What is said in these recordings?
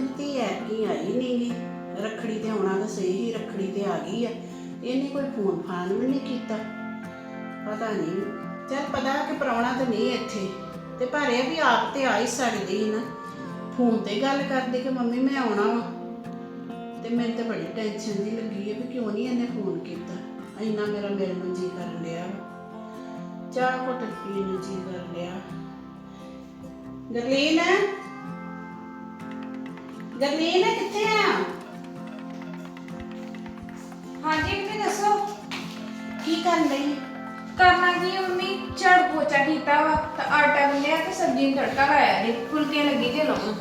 ਮੇਰੀ ਧੀ ਐ ਆਈ ਨਹੀਂਗੀ ਰੱਖੜੀ ਤੇ ਆਉਣਾ ਤਾਂ ਸਹੀ ਹੀ ਰੱਖੜੀ ਤੇ ਆ ਗਈ ਆ ਇਹਨੇ ਕੋਈ ਫੋਨ ਫਾਨ ਵੀ ਨਹੀਂ ਕੀਤਾ। ਪਤਾ ਨਹੀਂ। ਚੱਲ ਪਤਾ ਕਿ ਪ੍ਰਾਹੁਣਾ ਤਾਂ ਨਹੀਂ ਇੱਥੇ। ਤੇ ਪਰ ਇਹ ਵੀ ਆਪ ਤੇ ਆ ਹੀ ਸਕਦੀ ਨਾ। ਫੋਨ ਤੇ ਗੱਲ ਕਰਦੀ ਕਿ ਮੰਮੀ ਮੈਂ ਆਉਣਾ ਵਾ। ਤੇ ਮੈਨੂੰ ਤੇ ਬੜੀ ਟੈਨਸ਼ਨ ਦੀ ਲੱਗੀ ਹੈ ਵੀ ਕਿਉਂ ਨਹੀਂ ਇਹਨੇ ਫੋਨ ਕੀਤਾ। ਇੰਨਾ ਮੇਰਾ ਮੇਰੇ ਨੂੰ ਜੀ ਕਰਨ ਲਿਆ ਵਾ। ਚਾਹ ਘੁੱਟ ਪੀਣ ਨੂੰ ਜੀ ਕਰ ਲਿਆ ਗਰਲੀਨ। ਗਰਲੀਨ ਕਿੱਥੇ ਆ? ਹਾਂਜੀ ਮੰਮੀ ਦੱਸੋ। ਕੀ ਕਰ ਲਈ ਕਰਨਾ ਕੀ ਮੰਮੀ? ਝੜ ਪੋਚਾ ਕੀਤਾ ਵਾ ਤਾਂ ਆਟਾ ਗੁੰਨਿਆ ਤੇ ਸਬਜ਼ੀ ਨੂੰ ਤੜਕਾ ਲਾਇਆ ਜੀ ਫੁਲਕੇ ਲੱਗੀ ਤੇ ਲਾਉਂ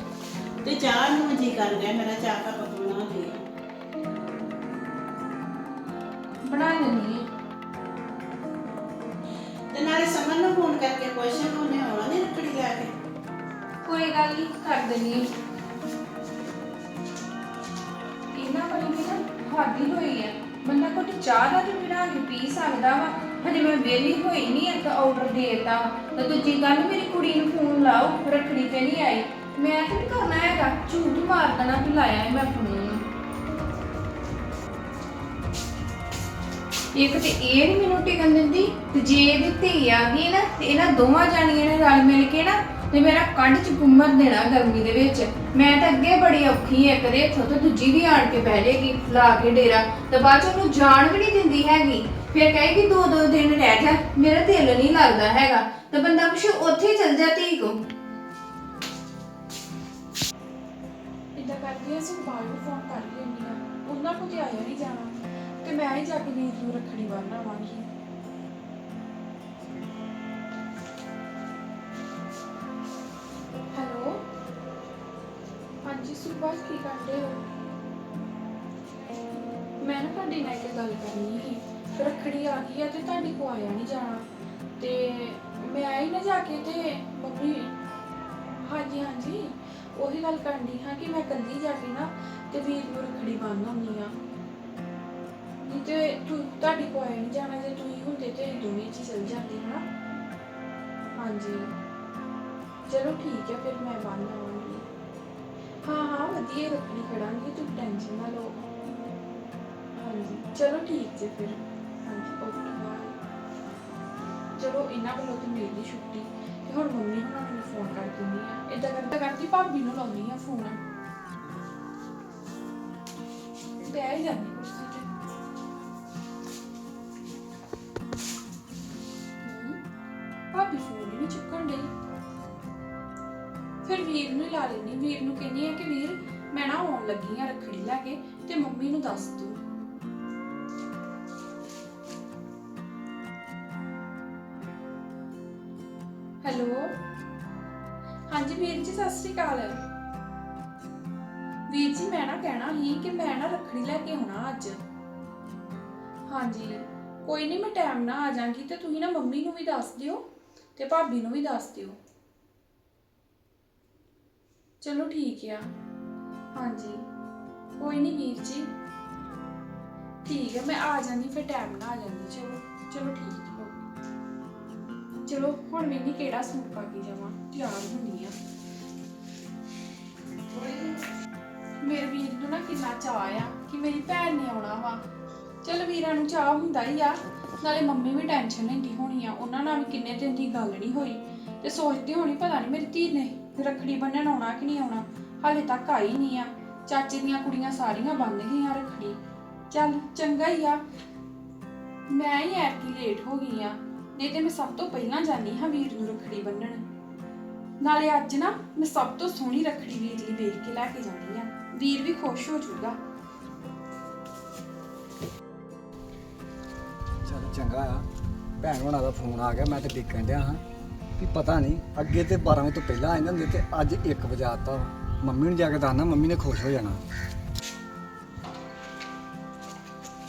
ਤੇ ਚਾਹ ਨੂੰ ਜੀ ਕਰ ਲਿਆ ਮੇਰਾ ਚਾਹ ਦਾ ਪਕਵਾਨਾ ਦੇ ਬਣਾ ਲੈਣੀ ਤੇ ਨਾਲੇ ਸਮਨ ਨੂੰ ਫੋਨ ਕਰਕੇ ਪੁੱਛਣ ਉਹਨੇ ਆਉਣਾ ਨਹੀਂ ਰੱਖੜੀ ਲੈ ਕੇ? ਕੋਈ ਗੱਲ ਨਹੀਂ ਕਰ ਦੇਣੀ ਇਹਨਾਂ ਵਾਲੀ ਵੀ ਨਾ ਹਾਦੀ ਹੋਈ ਹੈ ਬੰਦਾ ਕੋਈ ਚਾਹ ਦਾ ਤੇ ਬਣਾ ਕੇ ਪੀ ਸਕਦਾ ਵਾ। ਹਜੇ ਮੈਂ ਵਿਹਲੀ ਹੋਈ ਨਹੀਂ ਹੈ ਤਾਂ ਆਰਡਰ ਦੇਤਾ ਤਾਂ ਦੂਜੀ ਗੱਲ, ਮੇਰੀ ਕੁੜੀ ਨੂੰ ਫੋਨ ਲਾਓ, ਰੱਖੜੀ ਤੇ ਨਹੀਂ ਆਈ। ਮੈਂ ਤਾਂ ਕਰਨਾ ਹੈਗਾ, ਝੂਠ ਮਾਰ ਦੇਣਾ ਕਿ ਲਾਇਆ ਹੈ ਮੈਂ ਫੋਨ ਇੱਕ ਤੇ ਇਹ ਨਹੀਂ ਮੈਨੂੰ ਟਿਕਣ ਦਿੰਦੀ, ਤੇ ਜੇ ਇਹਦੀ ਧੀ ਆ ਗਈ ਨਾ, ਤੇ ਇਹਨਾਂ ਦੋਵਾਂ ਜਾਣੀਆਂ ਨੇ ਰਲ ਮਿਲ ਕੇ ਨਾ ਤੇ ਮੇਰਾ ਕੰਡ ਚ ਗੁੰਮਰ ਦੇਣਾ ਗਰਮੀ ਦੇ ਵਿੱਚ। ਮੈਂ ਤਾਂ ਅੱਗੇ ਬੜੀ ਔਖੀ ਐ ਕਦੇ ਇੱਥੋਂ ਤੇ ਦੂਜੀ ਵੀ ਆਣ ਕੇ ਬਹਿ ਜਾਏਗੀ ਲਾ ਕੇ ਡੇਰਾ, ਤੇ ਬਾਅਦ ਚ ਉਹਨੂੰ ਜਾਣ ਵੀ ਨਹੀਂ ਦਿੰਦੀ ਹੈਗੀ। ਫਿਰ ਕਹੇਗੀ ਦੋ ਦੋ ਦਿਨ ਰਹਿ ਜਾ, ਮੇਰਾ ਦਿਲ ਨਹੀਂ ਲੱਗਦਾ ਹੈਗਾ। ਤੇ ਬੰਦਾ ਕੁਛ ਉੱਥੇ ਹੀ ਚਲ ਜਾ ਧੀ ਕੋ? ਇਦਾਂ ਕਰਦੀ ਆ ਸੁਖਪਾਲ ਨੂੰ ਫੋਨ ਕਰ ਲੈਂਦੀ ਆ ਉਹਨਾਂ ਕੋਲ ਤੇ ਆਇਆ ਨਹੀਂ ਜਾਣਾ। ਤੇ ਮੈਂ ਹੀ ਜਾ ਕੇ ਵੀਰ ਨੂੰ ਰੱਖੜੀ ਬੰਨ੍ਹ ਆਵਾਂਗੀ। ਹੈਲੋ? ਹਾਂਜੀ ਸੁਖਪਾਲ ਕੀ ਕਰਦੇ ਹੋ? ਮੈਂ ਨਾ ਤੁਹਾਡੇ ਨਾਲ ਇੱਕ ਗੱਲ ਕਰਨੀ ਸੀ। ਰੱਖੜੀ ਆ ਗਈ ਆ ਤੇ ਤੁਹਾਡੇ ਕੋ ਆਇਆ ਨਹੀਂ ਜਾਣਾ। ਤੇ ਮੈਂ ਆਈ ਨਾ ਜਾ ਕੇ ਤੇ ਮੰਮੀ, ਹਾਂਜੀ ਹਾਂਜੀ, ਉਹੀ ਗੱਲ ਕਰਨੀ ਹਾਂ ਕਿ ਮੈਂ ਕੱਲੀ ਜਾ ਕੇ ਨਾ ਤੇ ਵੀਰ ਨੂੰ ਰੱਖੜੀ ਬੰਨ੍ਹ ਆਉਂਦੀ ਆ ਨਹੀਂ ਤੇ ਤੂੰ ਤੁਹਾਡੀ ਆਇਆ ਨਹੀਂ ਜਾਣਾ ਜੇ ਤੁਸੀਂ ਹੁੰਦੇ ਤੇ ਦੋਵੇਂ ਚ ਚਲ ਜਾਂਦੇ, ਹਨਾ? ਹਾਂਜੀ। ਚਲੋ ਠੀਕ ਹੈ, ਫਿਰ ਮੈਂ ਬੰਨ੍ਹ ਆਵਾਂਗੀ ਹਾਂ ਹਾਂ, ਵਧੀਆ ਰੱਖੜੀ ਖੜਾਂਗੀ, ਤੂੰ ਟੈਨਸ਼ਨ ਨਾ ਲਓ। ਹਾਂਜੀ, ਚਲੋ ਠੀਕ ਜੇ ਫਿਰ। ਹਾਂਜੀ ਓਕੇ ਬਾਏ ਚਲੋ ਇਹਨਾਂ ਵੱਲੋਂ ਤੇ ਮੇਰੀ ਛੁੱਟੀ, ਤੇ ਹੁਣ ਮੰਮੀ ਹੁਣਾਂ ਨੂੰ ਫੋਨ ਕਰ ਦਿੰਦੀ ਆ ਇਦਾਂ ਕਰਦਾ ਕਰਦੀ ਭਾਬੀ ਨੂੰ ਲਾਉਂਦੀ ਆ ਫੋਨ ਬਹਿ ਹੀ ਜਾਂਦੀ ਹੀ ਲਾ ਲੈਣੀ ਵੀਰ ਨੂੰ ਕਹਿੰਦੀ ਆ ਕਿ ਵੀਰ, ਮੈਂ ਨਾ ਆਉਣ ਲੱਗੀ ਆ ਰੱਖੜੀ ਲੈ ਕੇ ਤੇ ਮੰਮੀ ਨੂੰ ਦੱਸ ਦੂੰ ਹੈਲੋ? ਹਾਂਜੀ ਵੀਰ ਜੀ, ਸਤਿ ਸ਼੍ਰੀ ਅਕਾਲ। ਵੀਰ ਜੀ, ਮੈਂ ਨਾ ਕਹਿਣਾ ਸੀ ਕਿ ਮੈਂ ਨਾ ਰੱਖੜੀ ਲੈ ਕੇ ਆਉਣਾ ਅੱਜ। ਹਾਂਜੀ, ਕੋਈ ਨਹੀਂ ਮੈਂ ਟਾਈਮ ਨਾਲ ਆ ਜਾਾਂਗੀ ਤੇ ਤੁਸੀਂ ਨਾ ਮੰਮੀ ਨੂੰ ਵੀ ਦੱਸ ਦਿਓ ਤੇ ਭਾਬੀ ਨੂੰ ਵੀ ਦੱਸ ਦਿਓ। ਚਲੋ ਠੀਕ ਆ। ਹਾਂਜੀ। ਕੋਈ ਨਹੀਂ ਵੀਰ ਜੀ। ਠੀਕ ਹੈ ਮੈਂ ਆ ਜਾਂਦੀ, ਫਿਰ ਟਾਈਮ ਨਾਲ ਆ ਜਾਂਦੀ, ਚਲੋ। ਚਲੋ ਠੀਕ ਹੈ ਓਕੇ। ਚਲੋ, ਹੁਣ ਮੈਨੂੰ ਕਿਹੜਾ ਸੂਟ ਪਾ ਕੇ ਜਾਵਾਂ, ਤਿਆਰ ਹੁੰਨੀ ਆ। ਮੇਰੇ ਵੀਰ ਨੂੰ ਨਾ ਕਿੰਨਾ ਚਾਅ ਆ ਕਿ ਮੇਰੀ ਭੈਣ ਨੇ ਆਉਣਾ ਵਾ। ਚਲ ਵੀਰਾਂ ਨੂੰ ਚਾਅ ਹੁੰਦਾ ਹੀ ਆ, ਨਾਲੇ ਮੰਮੀ ਵੀ ਟੈਨਸ਼ਨ ਲੈਂਦੀ ਹੋਣੀ ਆ, ਉਹਨਾਂ ਨਾਲ ਵੀ ਕਿੰਨੇ ਦਿਨ ਦੀ ਗੱਲ ਨਹੀਂ ਹੋਈ। ਤੇ ਸੋਚਦੀ ਹੋਣੀ ਪਤਾ ਨਹੀਂ ਮੇਰੀ ਧੀ ਨੇ ਰੱਖੜੀ ਬੰਨਣ ਆਉਣਾ ਕਿ ਨਹੀਂ ਆਉਣਾ? ਹਾਲੇ ਤੱਕ ਆਈ ਨਹੀਂ ਆ। ਚਾਚੇ ਦੀਆਂ ਕੁੜੀਆਂ ਸਾਰੀਆਂ ਬੰਨ ਗਈਆਂ ਰੱਖੜੀ। ਚੱਲ, ਚੰਗਾ ਹੀ ਆ। ਮੈਂ ਹੀ ਐਤਕੀ ਲੇਟ ਹੋ ਗਈ ਆ। ਨਹੀਂ ਤੇ ਮੈਂ ਸਭ ਤੋਂ ਪਹਿਲਾਂ ਜਾਣੀ ਹਾਂ ਵੀਰ ਨੂੰ ਰੱਖੜੀ ਬੰਨਣ। ਨਾਲੇ ਅੱਜ ਨਾ ਮੈਂ ਸਭ ਤੋਂ ਸੋਹਣੀ ਰੱਖੜੀ ਵੀਰ ਲਈ ਵੇਖ ਕੇ ਲੈ ਕੇ ਜਾਣੀ ਆ। ਵੀਰ ਵੀ ਖੁਸ਼ ਹੋ ਜਾਊਗਾ। ਚੱਲ ਚੰਗਾ ਆ। ਭੈਣ ਹੋਣਾ ਦਾ ਫੋਨ ਆ ਗਿਆ, ਮੈਂ ਤੇ ਦੇਖਣ ਡਿਆ ਹਾਂ। ਵੀ ਪਤਾ ਨਹੀਂ ਅੱਗੇ ਤੇ 12 ਵਜੇ ਤੋਂ ਪਹਿਲਾਂ ਆ ਜਾਂਦੇ ਤੇ ਅੱਜ 1 ਵਜੇ ਆਤਾ ਮੰਮੀ ਨੂੰ ਜਾ ਕੇ ਦੱਸਣਾ ਮੰਮੀ ਨੇ ਖੁਸ਼ ਹੋ ਜਾਣਾ।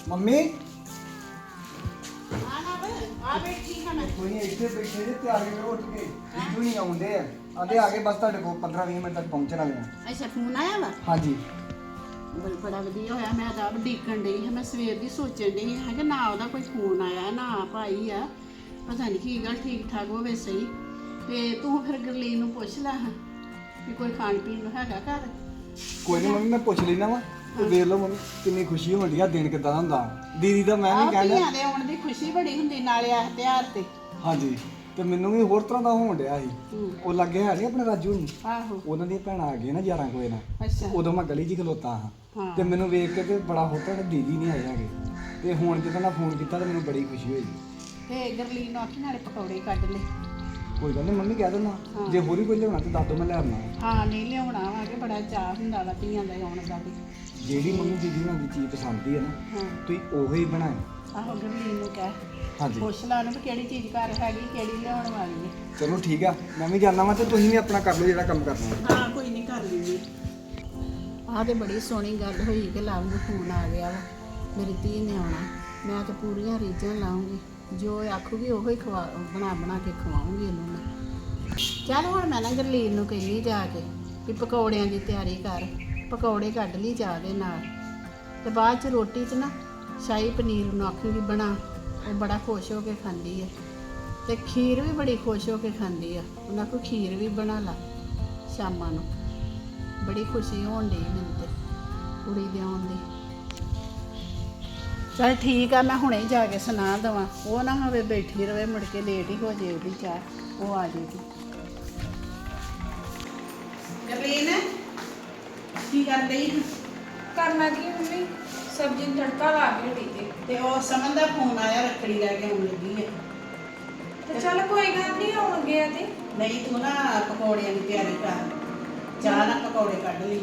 ਮੰਮੀ? ਹਾਂ ਕੋਈ ਇੱਥੇ ਬੈਠੇ ਜੇ ਤਿਆਰ ਕਰੋ ਉੱਠ ਕੇ। ਇੱਥੋਂ ਨਹੀਂ ਆਉਂਦੇ ਆ। ਆਂਦੇ ਆ ਕੇ ਬਸ ਤੁਹਾਡੇ ਕੋਲ 15 20 ਮਿੰਟ ਤੱਕ ਪਹੁੰਚਣ ਵਾਲੇ ਆ। ਅੱਛਾ ਫੋਨ ਆਇਆ ਵਾ? ਹਾਂਜੀ। ਬੜਾ ਬੜਾ ਵਧੀਆ ਹੋਇਆ ਮੈਂ ਤਾਂ ਆਪ ਡੀਕਣ ਡਈ ਹਾਂ ਮੈਂ ਸਵੇਰ ਦੀ ਸੋਚਣ ਡਈ ਹਾਂ ਕਿ ਨਾ ਉਹਦਾ ਕੋਈ ਫੋਨ ਆਇਆ ਨਾ ਆਈ ਆ। ਪਤਾ ਨਹੀਂ ਕੀ ਗੱਲ ਠੀਕ ਠਾਕ ਹੋਵੇ ਸਹੀ। ਤੇ ਤੂੰ ਫਿਰ ਗਰਲੀਨ ਨੂੰ ਪੁੱਛ ਲੈ ਹਾਂ ਵੀ ਕੋਈ ਖਾਣ ਪੀਣ ਨੂੰ ਹੈਗਾ ਘਰ? ਕੋਈ ਨਹੀਂ ਮੰਮੀ ਮੈਂ ਪੁੱਛ ਲੈਣਾ ਵਾ। ਤੇ ਵੇਖ ਲਓ ਮੰਮੀ ਕਿੰਨੀ ਖੁਸ਼ੀ ਹੁੰਦੀ ਆ ਦਿਨ ਕਿਦਾਂ ਹੁੰਦਾ। ਦੀਦੀ ਦਾ ਮੈਂ ਵੀ ਕਹਿੰਦਾ ਧੀਆਂ ਦੇ ਆਉਣ ਦੀ ਖੁਸ਼ੀ ਬੜੀ ਹੁੰਦੀ ਨਾਲੇ ਆ ਤਿਉਹਾਰ ਤੇ। ਹਾਂਜੀ ਤੇ ਮੈਨੂੰ ਵੀ ਹੋਰ ਤਰ੍ਹਾਂ ਦਾ ਹੋਣ ਡਿਆ ਸੀ। ਉਹ ਲੱਗੇ ਹੈ ਨੀ ਆਪਣੇ ਰਾਜੂ ਨੂੰ? ਆਹੋ। ਉਹਨਾਂ ਦੀਆਂ ਭੈਣਾਂ ਆ ਗਈਆਂ ਨਾ 11 ਕੋਈ ਅੱਛਾ। ਉਦੋਂ ਮੈਂ ਗਲੀ 'ਚ ਖਲੋਤਾ ਹਾਂ। ਹਾਂ। ਤੇ ਮੈਨੂੰ ਵੇਖ ਕੇ ਤੇ ਬੜਾ ਹੋਤਾ ਕਿ ਦੀਦੀ ਨਹੀਂ ਆਏ ਹੈਗੇ। ਤੇ ਹੁਣ ਜਦੋਂ ਮੈਂ ਫੋਨ ਕੀਤਾ ਤੇ ਮੈਨੂੰ ਬੜੀ ਖੁਸ਼ੀ ਹੋਈ। ਤੇ ਗਰਲੀਨ ਨੂੰ ਆਖੀ ਨਾਲੇ ਪਕੌੜੇ ਕੱਢ ਲੈ। ਕੋਈ ਗੱਲ ਨਹੀਂ ਮੰਮੀ ਕਹਿ ਦਿੰਦਾ ਹਾਂ। ਜੇ ਹੋਰੀ ਕੋਈ ਲਿਆਉਣਾ ਤੇ ਦੱਸ ਦੋ ਮੈਂ ਲੈ ਆਉਣਾ ਹਾਂ ਨਹੀਂ ਲਿਆਉਣਾ ਵਾ ਕਿ ਬੜਾ ਚਾਹ ਹੁੰਦਾ ਵਾ ਧੀਆਂ ਦਾ ਆਉਣ ਦਾ ਵੀ। ਜਿਹੜੀ ਮੰਮੀ ਦੀਦੀ ਨਾਲ ਦੀ ਚੀਜ਼ ਪਸੰਦ ਦੀ ਹੈ ਨਾ ਹਾਂ। ਤੁਸੀਂ ਉਹੀ ਬਣਾਏ ਆਹੋ ਗਰਲੀਨ ਨੂੰ ਕਹਿ। ਹਾਂਜੀ। ਪੁੱਛ ਲਾ ਉਹਨੂੰ ਵੀ ਕਿਹੜੀ ਚੀਜ਼ ਘਰ ਹੈਗੀ ਕਿਹੜੀ ਲਿਆਉਣ ਵਾਲੀ ਹੈ ਚਲੋ ਠੀਕ ਆ ਮੈਂ ਵੀ ਜਾਣਾ ਵਾ ਤੇ ਤੁਸੀਂ ਵੀ ਆਪਣਾ ਕਰ ਲਓ ਜਿਹੜਾ ਕੰਮ ਕਰਨਾ ਹੈ। ਹਾਂ ਕੋਈ ਨਹੀਂ ਕਰ ਲੈਂਦੀ ਆਹ ਤੇ ਬੜੀ ਸੋਹਣੀ ਗੱਲ ਹੋਈ ਕਿ ਲਵ ਨੂੰ ਫੋਨ ਆ ਗਿਆ ਵਾ ਮੇਰੀ ਧੀ ਨੇ ਆਉਣਾ। ਮੈਂ ਤੇ ਪੂਰੀਆਂ ਰੀਝਾਂ ਲਾਉਂਗੀ। ਜੋ ਇਹ ਆਖੂਗੀ, ਉਹੋ ਹੀ ਖਵਾ, ਬਣਾ ਬਣਾ ਕੇ ਖਵਾਉਂਗੀ ਇਹਨੂੰ ਮੈਂ। ਚੱਲ ਹੁਣ ਮੈਂ ਨਾ ਗਰਲੀਨ ਨੂੰ ਕਹਿੰਦੀ ਜਾ ਕੇ ਵੀ ਪਕੌੜਿਆਂ ਦੀ ਤਿਆਰੀ ਕਰ, ਪਕੌੜੇ ਕੱਢ ਲਈ ਜਾ ਦੇ ਨਾਲ। ਤੇ ਬਾਅਦ ਚ ਰੋਟੀ 'ਚ ਨਾ ਸ਼ਾਹੀ ਪਨੀਰ ਨੂੰ ਆਖੂਗੀ ਬਣਾ, ਉਹ ਬੜਾ ਖੁਸ਼ ਹੋ ਕੇ ਖਾਂਦੀ ਹੈ ਤੇ ਖੀਰ ਵੀ ਬੜੀ ਖੁਸ਼ ਹੋ ਕੇ ਖਾਂਦੀ ਆ। ਉਹਨਾਂ ਕੋ ਖੀਰ ਵੀ ਬਣਾ ਲਾ ਸ਼ਾਮਾਂ ਨੂੰ। ਬੜੀ ਖੁਸ਼ੀ ਹੋਣ ਡਈ ਮੈਨੂੰ ਤੇ ਕੁੜੀ ਦੇ ਆਉਣ ਦੀ। ਚਲ ਠੀਕ ਆ ਮੈਂ ਹੁਣੇ ਜਾ ਕੇ ਸੁਣਾ ਦਵਾਂ। ਉਹ ਨਾ ਹੋਵੇ ਬੈਠੀ ਰਵੇ ਮੁੜ ਕੇ ਲੇਟ ਹੀ ਹੋ ਜੇ ਉਹਦੀ ਚਾਹ ਉਹ ਆ ਜਾਏਗੀ ਗਰਲੀਨ ਕੀ ਕਰ ਰਹੀ ਕਰਨਾ ਕੀ ਮੰਮੀ? ਸਬਜ਼ੀ ਨੂੰ ਤੜਕਾ ਲਾ ਕੇ ਹਟੀ ਤੇ। ਤੇ ਉਹ ਸਮਨ ਦਾ ਫੋਨ ਆਇਆ ਰੱਖੜੀ ਲੈ ਕੇ ਆਉਣ ਲੱਗੀ ਹੈ ਤੇ ਚੱਲ ਕੋਈ ਗੱਲ ਨਹੀਂ ਆਉਣ ਗਿਆ ਤੇ। ਨਹੀਂ ਤੂੰ ਨਾ ਪਕੌੜਿਆਂ ਦੀ ਤਿਆਰੀ ਕਰ। ਚਾਹ ਨਾਲ ਪਕੌੜੇ ਕੱਢ ਲਈ।